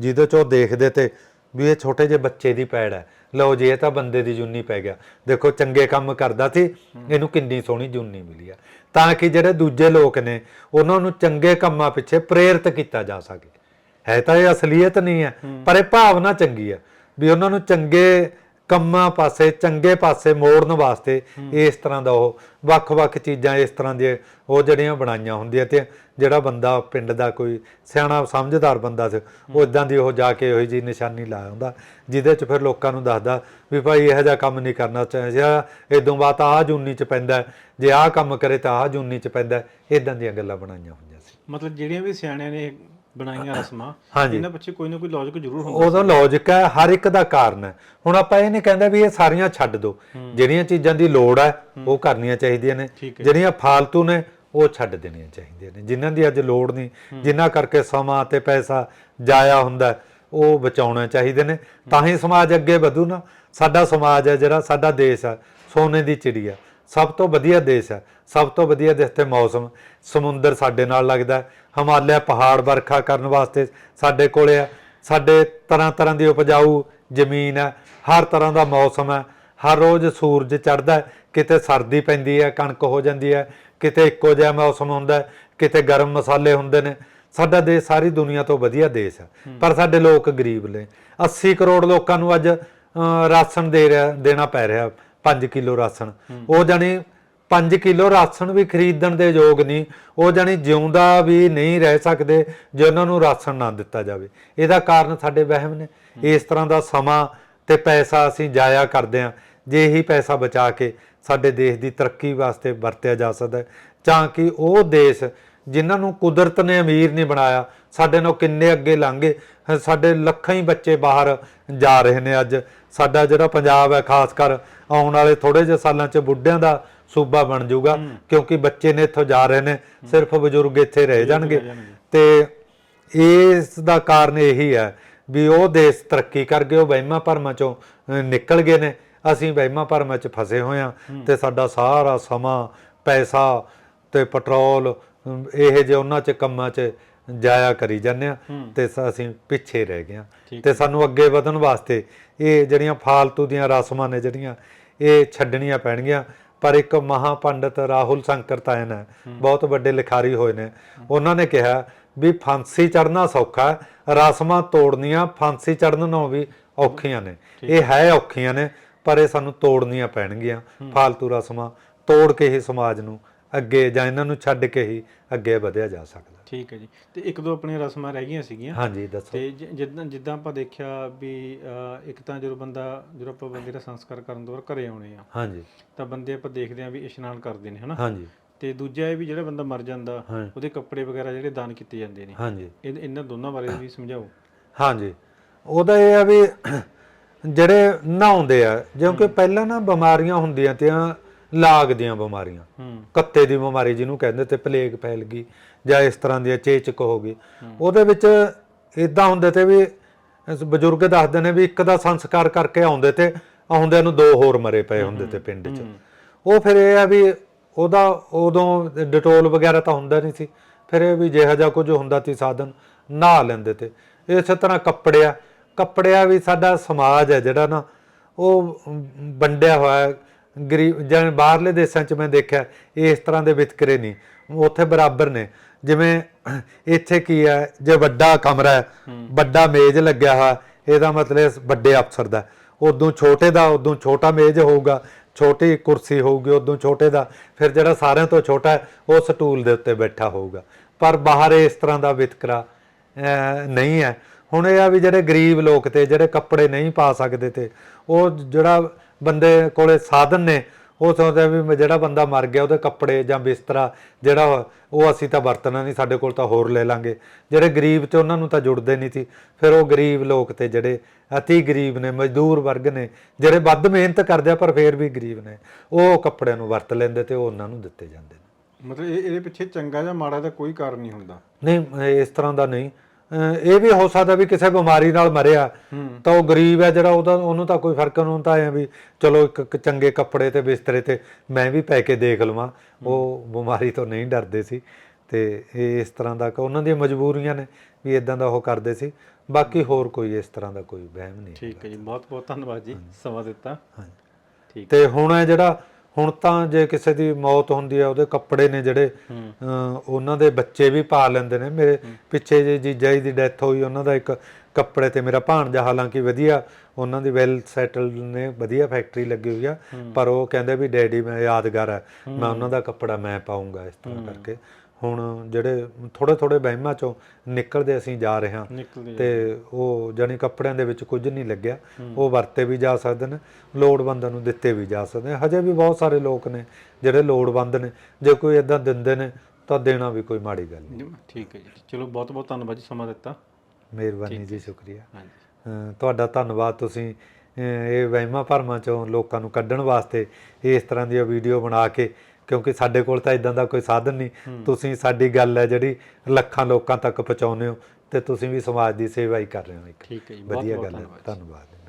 ਜਿਹਦੇ ਚ ਉਹ ਦੇਖਦੇ ਤੇ ਵੀ ਇਹ ਛੋਟੇ ਜਿਹੇ ਬੱਚੇ ਦੀ ਪੈੜ ਹੈ। ਲਓ ਜੀ, ਇਹ ਤਾਂ ਬੰਦੇ ਦੀ ਜੁੰਨੀ ਪੈ ਗਿਆ। ਦੇਖੋ, ਚੰਗੇ ਕੰਮ ਕਰਦਾ ਸੀ, ਇਹਨੂੰ ਕਿੰਨੀ ਸੋਹਣੀ ਜੁੰਨੀ ਮਿਲੀ ਆ। ਤਾਂ ਕਿ ਜਿਹੜੇ ਦੂਜੇ ਲੋਕ ਨੇ, ਉਹਨਾਂ ਨੂੰ ਚੰਗੇ ਕੰਮਾਂ ਪਿੱਛੇ ਪ੍ਰੇਰਿਤ ਕੀਤਾ ਜਾ ਸਕੇ। ਹੈ ਤਾਂ ਇਹ ਅਸਲੀਅਤ ਨਹੀਂ ਹੈ ਪਰ ਇਹ ਭਾਵਨਾ ਚੰਗੀ ਹੈ ਵੀ ਉਹਨਾਂ ਨੂੰ ਚੰਗੇ ਕੰਮਾਂ ਪਾਸੇ ਚੰਗੇ ਪਾਸੇ ਮੋੜਨ ਵਾਸਤੇ ਇਸ ਤਰ੍ਹਾਂ ਦਾ ਉਹ ਵੱਖ-ਵੱਖ ਚੀਜ਼ਾਂ ਇਸ ਤਰ੍ਹਾਂ ਦੀਆਂ ਉਹ ਜਿਹੜੀਆਂ ਬਣਾਈਆਂ ਹੁੰਦੀਆਂ ਤੇ ਜਿਹੜਾ ਬੰਦਾ ਪਿੰਡ ਦਾ ਕੋਈ ਸਿਆਣਾ ਸਮਝਦਾਰ ਬੰਦਾ ਸੀ ਉਹ ਇਦਾਂ ਦੀ ਉਹ ਜਾ ਕੇ ਉਹੀ ਜੀ ਨਿਸ਼ਾਨੀ ਲਾਇਆ ਹੁੰਦਾ ਜਿਹਦੇ ਚ ਫਿਰ ਲੋਕਾਂ ਨੂੰ ਦੱਸਦਾ ਵੀ ਭਾਈ ਇਹੋ ਜਿਹਾ ਕੰਮ ਨਹੀਂ ਕਰਨਾ ਚਾਹੀਦਾ ਇਦੋਂ ਬਾਅਦ ਆਹ ਜੂਨੀ ਚ ਪੈਂਦਾ ਜੇ ਆਹ ਕੰਮ ਕਰੇ ਤਾਂ ਆਹ ਜੂਨੀ ਚ ਪੈਂਦਾ ਇਦਾਂ ਦੀਆਂ ਗੱਲਾਂ ਬਣਾਈਆਂ ਹੁੰਦੀਆਂ ਸੀ। ਮਤਲਬ ਜਿਹੜੀਆਂ ਵੀ ਸਿਆਣਿਆਂ ਨੇ ਬਣਾਈਆਂ ਰਸਮਾਂ ਹਾਂਜੀ। ਇਹਨਾਂ ਪਿੱਛੇ ਕੋਈ ਨਾ ਕੋਈ ਲੌਜੀਕ ਜ਼ਰੂਰ ਹੁੰਦਾ। ਉਹਦਾ ਲੌਜੀਕ ਹੈ ਹਰ ਇੱਕ ਦਾ ਕਾਰਨ ਹੈ। ਹੁਣ ਆਪਾਂ ਇਹ ਨਹੀਂ ਕਹਿੰਦੇ ਵੀ ਇਹ ਸਾਰੀਆਂ ਛੱਡ ਦਿਓ ਜਿਹੜੀਆਂ ਚੀਜ਼ਾਂ ਦੀ ਲੋੜ ਹੈ ਉਹ ਕਰਨੀਆਂ ਚਾਹੀਦੀਆਂ ਨੇ। ਠੀਕ ਹੈ। ਜਿਹੜੀਆਂ ਫਾਲਤੂ ਨੇ ਉਹ ਛੱਡ ਦੇਣੀਆਂ ਚਾਹੀਦੀਆਂ ਨੇ। ਜਿਨ੍ਹਾਂ ਦੀ ਅੱਜ ਲੋੜ ਨਹੀਂ ਜਿਨ੍ਹਾਂ ਕਰਕੇ ਸਮਾਂ ਤੇ ਪੈਸਾ ਜਾਇਆ ਹੁੰਦਾ ਹੈ, ਉਹ ਬਚਾਉਣਾ ਚਾਹੀਦੇ ਨੇ। ਤਾਂ ਹੀ ਸਮਾਜ ਅੱਗੇ ਵਧੂ ਨਾ। ਸਾਡਾ ਸਮਾਜ ਹੈ ਜਿਹੜਾ ਸਾਡਾ ਦੇਸ਼ ਹੈ ਸੋਨੇ ਦੀ ਚਿੜੀ ਹੈ। ਸਭ ਤੋਂ ਵਧੀਆ ਦੇਸ਼ ਹੈ ਸਭ ਤੋਂ ਵਧੀਆ ਦੇਸ਼ ਤੇ ਮੌਸਮ ਸਮੁੰਦਰ ਸਾਡੇ ਨਾਲ ਲੱਗਦਾ ਹੈ। ਹਿਮਾਲਿਆ ਪਹਾੜ ਵਰਖਾ ਕਰਨ ਵਾਸਤੇ ਸਾਡੇ ਕੋਲੇ ਹੈ ਸਾਡੇ ਤਰ੍ਹਾਂ ਤਰ੍ਹਾਂ ਦੀ ਉਪਜਾਊ ਜ਼ਮੀਨ ਹੈ ਹਰ ਤਰ੍ਹਾਂ ਦਾ ਮੌਸਮ ਹੈ ਹਰ ਰੋਜ਼ ਸੂਰਜ ਚੜ੍ਹਦਾ ਹੈ। ਕਿਤੇ ਸਰਦੀ ਪੈਂਦੀ ਹੈ ਕਣਕ ਹੋ ਜਾਂਦੀ ਹੈ ਕਿਤੇ ਇੱਕੋ ਜਿਹਾ ਮੌਸਮ ਹੁੰਦਾ ਕਿਤੇ ਗਰਮ ਮਸਾਲੇ ਹੁੰਦੇ ਨੇ। ਸਾਡਾ ਦੇਸ਼ ਸਾਰੀ ਦੁਨੀਆ ਤੋਂ ਵਧੀਆ ਦੇਸ਼ ਹੈ। ਪਰ ਸਾਡੇ ਲੋਕ ਗਰੀਬ ਨੇ। 80 ਕਰੋੜ ਲੋਕਾਂ ਨੂੰ ਅੱਜ ਰਾਸ਼ਨ ਦੇ ਰਿਹਾ ਦੇਣਾ ਪੈ ਰਿਹਾ। 5 ਕਿਲੋ ਰਾਸ਼ਨ। ਉਹ ਜਾਨੀ 5 ਕਿਲੋ ਰਾਸ਼ਨ ਵੀ ਖਰੀਦਣ ਦੇ ਯੋਗ ਨਹੀਂ। ਉਹ ਜਾਨੀ ਜਿਉਂਦਾ ਵੀ ਨਹੀਂ ਰਹਿ ਸਕਦੇ ਜੇ ਉਹਨਾਂ ਨੂੰ ਰਾਸ਼ਨ ਨਾ ਦਿੱਤਾ ਜਾਵੇ। ਇਹਦਾ ਕਾਰਨ ਸਾਡੇ ਵਹਿਮ ਨੇ। ਇਸ ਤਰ੍ਹਾਂ ਦਾ ਸਮਾਂ ਤੇ ਪੈਸਾ ਅਸੀਂ ਜਾਇਆ ਕਰਦੇ ਹਾਂ। ਜੇ ਇਹੀ ਪੈਸਾ ਬਚਾ ਕੇ ਸਾਡੇ ਦੇਸ਼ ਦੀ ਤਰੱਕੀ ਵਾਸਤੇ ਵਰਤਿਆ ਜਾ ਸਕਦਾ ਤਾਂ ਕਿ ਉਹ ਦੇਸ਼ ਜਿਨ੍ਹਾਂ ਨੂੰ ਕੁਦਰਤ ਨੇ ਅਮੀਰ ਨਹੀਂ ਬਣਾਇਆ ਸਾਡੇ ਨਾਲ ਕਿੰਨੇ ਅੱਗੇ ਲੰਘੇ ਸਾਡੇ ਲੱਖਾਂ ਹੀ ਬੱਚੇ ਬਾਹਰ ਜਾ ਰਹੇ ਨੇ ਅੱਜ। ਸਾਡਾ ਜਿਹੜਾ ਪੰਜਾਬ ਹੈ ਖਾਸ ਕਰ ਆਉਣ ਵਾਲੇ ਥੋੜੇ ਜਿਹੇ ਸਾਲਾਂ 'ਚ ਬੁੱਢਿਆਂ ਦਾ ਸੂਬਾ ਬਣ ਜਾਊਗਾ ਕਿਉਂਕਿ ਬੱਚੇ ਨੇ ਇੱਥੋਂ ਜਾ ਰਹੇ ਨੇ ਸਿਰਫ ਬਜ਼ੁਰਗ ਇੱਥੇ ਰਹਿ ਜਾਣਗੇ। ਤੇ ਇਸ ਦਾ ਕਾਰਨ ਇਹੀ ਹੈ ਵੀ ਉਹ ਦੇਸ਼ ਤਰੱਕੀ ਕਰ ਗਏ ਉਹ ਵਹਿਮਾਂ ਭਰਮਾਂ ਚੋਂ ਨਿਕਲ ਗਏ ਨੇ। ਅਸੀਂ ਵਹਿਮਾਂ ਭਰਮਾਂ 'ਚ ਫਸੇ ਹੋਏ ਹਾਂ ਤੇ ਸਾਡਾ ਸਾਰਾ ਸਮਾਂ ਪੈਸਾ ਤੇ ਪੈਟਰੋਲ ਇਹ ਜੇ ਉਹਨਾਂ 'ਚ ਕੰਮਾਂ 'ਚ ਜਾਇਆ ਕਰੀ ਜਾਂਦੇ ਆ ਤੇ ਅਸੀਂ ਪਿੱਛੇ ਰਹਿ ਗਏ ਹਾਂ। ਤੇ ਸਾਨੂੰ ਅੱਗੇ ਵਧਣ ਵਾਸਤੇ ਇਹ ਜਿਹੜੀਆਂ ਫਾਲਤੂ ਦੀਆਂ ਰਸਮਾਂ ਨੇ ਜਿਹੜੀਆਂ ਇਹ ਛੱਡਣੀਆਂ ਪੈਣਗੀਆਂ। ਪਰ ਇੱਕ ਮਹਾਪੰਡਤ ਰਾਹੁਲ ਸ਼ੰਕਰ ਤਾਇਨ ਹੈ। ਬਹੁਤ ਵੱਡੇ ਲਿਖਾਰੀ ਹੋਏ ਨੇ। ਉਹਨਾਂ ਨੇ ਕਿਹਾ ਵੀ ਫਾਂਸੀ ਚੜਨਾ ਸੌਖਾ ਰਸਮਾਂ ਤੋੜਨੀਆਂ ਫਾਂਸੀ ਚੜਨ ਨਾਲੋਂ ਵੀ ਔਖੀਆਂ ਨੇ। ਇਹ ਹੈ ਔਖੀਆਂ ਨੇ ਪਰ ਇਹ ਸਾਨੂੰ ਤੋੜਨੀਆਂ ਪੈਣਗੀਆਂ। ਫਾਲਤੂ ਰਸਮਾਂ ਤੋੜ ਕੇ ਹੀ ਸਮਾਜ ਨੂੰ ਅੱਗੇ ਜਾਂ ਇਹਨਾਂ ਨੂੰ ਛੱਡ ਕੇ ਹੀ ਅੱਗੇ ਵਧਿਆ ਜਾ ਸਕਦਾ। ਠੀਕ ਹੈ ਜੀ। ਤੇ ਇੱਕ ਦੋ ਆਪਣੀਆਂ ਰਸਮਾਂ ਰਹਿ ਗਈਆਂ ਸੀਗੀਆਂ। ਹਾਂਜੀ ਦੱਸੋ। ਤੇ ਜ- ਜਿੱਦਾਂ ਜਿੱਦਾਂ ਆਪਾਂ ਦੇਖਿਆ ਵੀ ਅਹ, ਇੱਕ ਤਾਂ ਜਦੋਂ ਬੰਦਾ ਜਦੋਂ ਆਪਾਂ ਬੰਦੇ ਦਾ ਸੰਸਕਾਰ ਕਰਨ ਤੋਂ ਬਾਅਦ ਘਰੇ ਆਉਣੇ ਆ ਹਾਂਜੀ। ਤਾਂ ਬੰਦੇ ਆਪਾਂ ਦੇਖਦੇ ਆ ਵੀ ਇਸ਼ਨਾਨ ਕਰਦੇ ਨੇ ਹਨਾ? ਹਾਂਜੀ। ਤੇ ਦੂਜਾ ਇਹ ਵੀ ਜਿਹੜਾ ਬੰਦਾ ਮਰ ਜਾਂਦਾ ਹਾਂ। ਉਹਦੇ ਕੱਪੜੇ ਵਗੈਰਾ ਜਿਹੜੇ ਦਾਨ ਕੀਤੇ ਜਾਂਦੇ ਨੇ। ਹਾਂਜੀ। ਇਹ- ਇਹਨਾਂ ਦੋਨਾਂ ਬਾਰੇ ਵੀ ਸਮਝਾਓ। ਹਾਂਜੀ। ਉਹਦਾ ਇਹ ਆ ਵੀ ਜਿਹੜੇ ਨਹਾਉਂਦੇ ਆ ਕਿਉਂਕਿ ਪਹਿਲਾਂ ਨਾ ਬਿਮਾਰੀਆਂ ਹੁੰਦੀਆਂ ਤੀਆਂ ਲਾਗ ਦੀਆਂ ਬਿਮਾਰੀਆਂ ਕੱਤੇ ਦੀ ਬਿਮਾਰੀ ਜਿਹਨੂੰ ਕਹਿੰਦੇ ਤੇ ਪਲੇਗ ਫੈਲ ਗਈ ਜਾਂ ਇਸ ਤਰ੍ਹਾਂ ਦੀ ਚੇਚਕ ਹੋ ਗਈ। ਉਹਦੇ ਵਿੱਚ ਇਦਾਂ ਹੁੰਦੇ ਤੇ ਵੀ ਬਜ਼ੁਰਗ ਦੱਸਦੇ ਨੇ ਵੀ ਇੱਕ ਦਾ ਸੰਸਕਾਰ ਕਰਕੇ ਆਉਂਦੇ ਤੇ ਆਉਂਦਿਆਂ ਨੂੰ ਦੋ ਹੋਰ ਮਰੇ ਪਏ ਹੁੰਦੇ ਤੇ ਪਿੰਡ 'ਚ। ਉਹ ਫਿਰ ਇਹ ਆ ਵੀ ਉਹਦਾ ਉਦੋਂ ਡਿਟੋਲ ਵਗੈਰਾ ਤਾਂ ਹੁੰਦਾ ਨਹੀਂ ਸੀ। ਫਿਰ ਇਹ ਵੀ ਜਿਹੋ ਜਿਹਾ ਕੁਝ ਹੁੰਦਾ ਸੀ ਸਾਧਨ ਨਹਾ ਲੈਂਦੇ ਤੇ। ਇਸੇ ਤਰ੍ਹਾਂ ਕੱਪੜਿਆ ਕੱਪੜਿਆ ਵੀ ਸਾਡਾ ਸਮਾਜ ਹੈ ਜਿਹੜਾ ਨਾ ਉਹ ਵੰਡਿਆ ਹੋਇਆ ਹੈ। ਗਰੀਬ ਜਿਵੇਂ ਬਾਹਰਲੇ ਦੇਸ਼ਾਂ 'ਚ ਮੈਂ ਦੇਖਿਆ ਇਸ ਤਰ੍ਹਾਂ ਦੇ ਵਿਤਕਰੇ ਨਹੀਂ। ਉੱਥੇ ਬਰਾਬਰ ਨੇ। ਜਿਵੇਂ ਇੱਥੇ ਕੀ ਹੈ ਜੇ ਵੱਡਾ ਕਮਰਾ ਹੈ ਵੱਡਾ ਮੇਜ਼ ਲੱਗਿਆ ਹੋਇਆ ਇਹਦਾ ਮਤਲਬ ਇਸ ਵੱਡੇ ਅਫਸਰ ਦਾ। ਉਦੋਂ ਛੋਟੇ ਦਾ ਉਦੋਂ ਛੋਟਾ ਮੇਜ਼ ਹੋਊਗਾ ਛੋਟੀ ਕੁਰਸੀ ਹੋਊਗੀ ਉਦੋਂ ਛੋਟੇ ਦਾ। ਫਿਰ ਜਿਹੜਾ ਸਾਰਿਆਂ ਤੋਂ ਛੋਟਾ ਹੈ ਉਹ ਸਟੂਲ ਦੇ ਉੱਤੇ ਬੈਠਾ ਹੋਊਗਾ। ਪਰ ਬਾਹਰ ਇਸ ਤਰ੍ਹਾਂ ਦਾ ਵਿਤਕਰਾ ਨਹੀਂ ਹੈ। ਹੁਣ ਇਹ ਆ ਵੀ ਜਿਹੜੇ ਗਰੀਬ ਲੋਕ ਤੇ ਜਿਹੜੇ ਕੱਪੜੇ ਨਹੀਂ ਪਾ ਸਕਦੇ ਤੇ ਉਹ ਜਿਹੜਾ ਬੰਦੇ ਕੋਲੇ ਸਾਧਨ ਨੇ ਉਹ ਸੋਚਦਾ ਵੀ ਜਿਹੜਾ ਬੰਦਾ ਮਰ ਗਿਆ ਉਹਦੇ ਕੱਪੜੇ ਜਾਂ ਬਿਸਤਰਾ ਜਿਹੜਾ ਉਹ ਅਸੀਂ ਤਾਂ ਵਰਤਣਾ ਨਹੀਂ ਸਾਡੇ ਕੋਲ ਤਾਂ ਹੋਰ ਲੈ ਲਾਂਗੇ। ਜਿਹੜੇ ਗਰੀਬ ਤੇ ਉਹਨਾਂ ਨੂੰ ਤਾਂ ਜੁੜਦੇ ਨਹੀਂ ਸੀ ਫਿਰ ਉਹ ਗਰੀਬ ਲੋਕ ਤੇ ਜਿਹੜੇ ਅਤੀ ਗਰੀਬ ਨੇ ਮਜ਼ਦੂਰ ਵਰਗ ਨੇ ਜਿਹੜੇ ਵੱਧ ਮਿਹਨਤ ਕਰਦੇ ਆ ਪਰ ਫੇਰ ਵੀ ਗਰੀਬ ਨੇ ਉਹ ਕੱਪੜਿਆਂ ਨੂੰ ਵਰਤ ਲੈਂਦੇ ਤੇ ਉਹ ਉਹਨਾਂ ਨੂੰ ਦਿੱਤੇ ਜਾਂਦੇ ਨੇ। ਮਤਲਬ ਇਹ ਇਹਦੇ ਪਿੱਛੇ ਚੰਗਾ ਜਾਂ ਮਾੜਾ ਦਾ ਕੋਈ ਕਾਰਨ ਨਹੀਂ ਹੁੰਦਾ। ਨਹੀਂ ਇਸ ਤਰ੍ਹਾਂ ਦਾ ਨਹੀਂ। ਇਹ ਵੀ ਹੋ ਸਕਦਾ ਵੀ ਕਿਸੇ ਬਿਮਾਰੀ ਨਾਲ ਮਰਿਆ। ਤਾਂ ਉਹ ਗਰੀਬ ਹੈ ਜਿਹੜਾ ਉਹਦਾ ਉਹਨੂੰ ਤਾਂ ਕੋਈ ਫ਼ਰਕ ਨਹੀਂ ਤਾਂ ਐ ਵੀ ਚਲੋ ਇੱਕ ਚੰਗੇ ਕੱਪੜੇ ਤੇ ਬਿਸਤਰੇ ਤੇ ਮੈਂ ਵੀ ਪੈ ਕੇ ਦੇਖ ਲਵਾਂ। ਉਹ ਬਿਮਾਰੀ ਤੋਂ ਨਹੀਂ ਡਰਦੇ ਸੀ। ਤੇ ਇਹ ਇਸ ਤਰ੍ਹਾਂ ਦਾ ਉਹਨਾਂ ਦੀਆਂ ਮਜਬੂਰੀਆਂ ਨੇ ਵੀ ਇਦਾਂ ਦਾ ਉਹ ਕਰਦੇ ਸੀ। ਬਾਕੀ ਹੋਰ ਕੋਈ ਇਸ ਤਰ੍ਹਾਂ ਦਾ ਕੋਈ ਵਹਿਮ ਨਹੀਂ ਠੀਕ ਹੈ ਜੀ। ਬਹੁਤ ਬਹੁਤ ਧੰਨਵਾਦ ਜੀ ਸਮਾਂ ਦਿੱਤਾ। ਹਾਂਜੀ। ਠੀਕ। ਤੇ ਹੁਣ ਇਹ ਜਿਹੜਾ ਹੁਣ ਤਾਂ ਜੇ ਕਿਸੇ ਦੀ ਮੌਤ ਹੁੰਦੀ ਹੈ ਉਹਦੇ ਕੱਪੜੇ ਨੇ ਜਿਹੜੇ ਉਹਨਾਂ ਦੇ ਬੱਚੇ ਵੀ ਪਾ ਲੈਂਦੇ ਨੇ। ਮੇਰੇ ਪਿੱਛੇ ਜੇ ਜੀਜਾ ਜੀ ਦੀ ਡੈਥ ਹੋਈ ਉਹਨਾਂ ਦਾ ਇੱਕ ਕੱਪੜੇ ਤੇ ਮੇਰਾ ਭਾਣਜਾ ਹਾਲਾਂਕਿ ਵਧੀਆ ਉਹਨਾਂ ਦੀ ਵੈਲ ਸੈਟਲਡ ਨੇ ਵਧੀਆ ਫੈਕਟਰੀ ਲੱਗੀ ਹੋਈ ਆ। ਪਰ ਉਹ ਕਹਿੰਦੇ ਵੀ ਡੈਡੀ ਮੈਂ ਯਾਦਗਾਰ ਹੈ। ਮੈਂ ਉਹਨਾਂ ਦਾ ਕੱਪੜਾ ਮੈਂ ਪਾਉਂਗਾ ਇਸ ਤਰ੍ਹਾਂ ਕਰਕੇ। ਹੁਣ ਜਿਹੜੇ ਥੋੜੇ ਥੋੜੇ ਵਹਿਮਾਂ ਚੋਂ ਨਿਕਲਦੇ ਅਸੀਂ ਜਾ ਰਹੇ ਹਾਂ। ਤੇ ਉਹ ਜਾਨੀ ਕੱਪੜਿਆਂ ਦੇ ਵਿੱਚ ਕੁਝ ਨਹੀਂ ਲੱਗਿਆ। ਉਹ ਵਰਤੇ ਵੀ ਜਾ ਸਕਦੇ ਨੇ ਲੋੜਵੰਦਾਂ ਨੂੰ ਦਿੱਤੇ ਵੀ ਜਾ ਸਕਦੇ ਨੇ। ਹਜੇ ਵੀ ਬਹੁਤ ਸਾਰੇ ਲੋਕ ਨੇ ਜਿਹੜੇ ਲੋੜਵੰਦ ਨੇ। ਜੇ ਕੋਈ ਇਦਾਂ ਦਿੰਦੇ ਨੇ ਤਾਂ ਦੇਣਾ ਵੀ ਕੋਈ ਮਾੜੀ ਗੱਲ ਨਹੀਂ। ਠੀਕ ਹੈ ਜੀ। ਚਲੋ ਬਹੁਤ ਬਹੁਤ ਧੰਨਵਾਦ ਜੀ ਸਮਾਂ ਦਿੱਤਾ। ਮਿਹਰਬਾਨੀ ਜੀ ਸ਼ੁਕਰੀਆ। ਹਾਂਜੀ। ਤੁਹਾਡਾ ਧੰਨਵਾਦ ਤੁਸੀਂ ਇਹ ਵਹਿਮਾਂ ਭਰਮਾਂ ਚੋਂ ਲੋਕਾਂ ਨੂੰ ਕੱਢਣ ਵਾਸਤੇ ਇਸ ਤਰ੍ਹਾਂ ਦੀਆਂ ਵੀਡੀਓ ਬਣਾ ਕੇ ਕਿਉਂਕਿ ਸਾਡੇ ਕੋਲ ਤਾਂ ਇਦਾਂ ਦਾ ਕੋਈ ਸਾਧਨ ਨਹੀਂ। ਤੁਸੀਂ ਸਾਡੀ ਗੱਲ ਹੈ ਜਿਹੜੀ ਲੱਖਾਂ ਲੋਕਾਂ ਤੱਕ ਪਹੁੰਚਾਉਂਦੇ ਹੋ ਤੇ ਤੁਸੀਂ ਵੀ ਸਮਾਜ ਦੀ ਸੇਵਾ ਹੀ ਕਰ ਰਹੇ ਹੋ ਇੱਕ। ਠੀਕ ਹੈ ਜੀ ਬਹੁਤ ਵਧੀਆ ਬਹੁਤ ਗੱਲ ਹੈ। ਧੰਨਵਾਦ।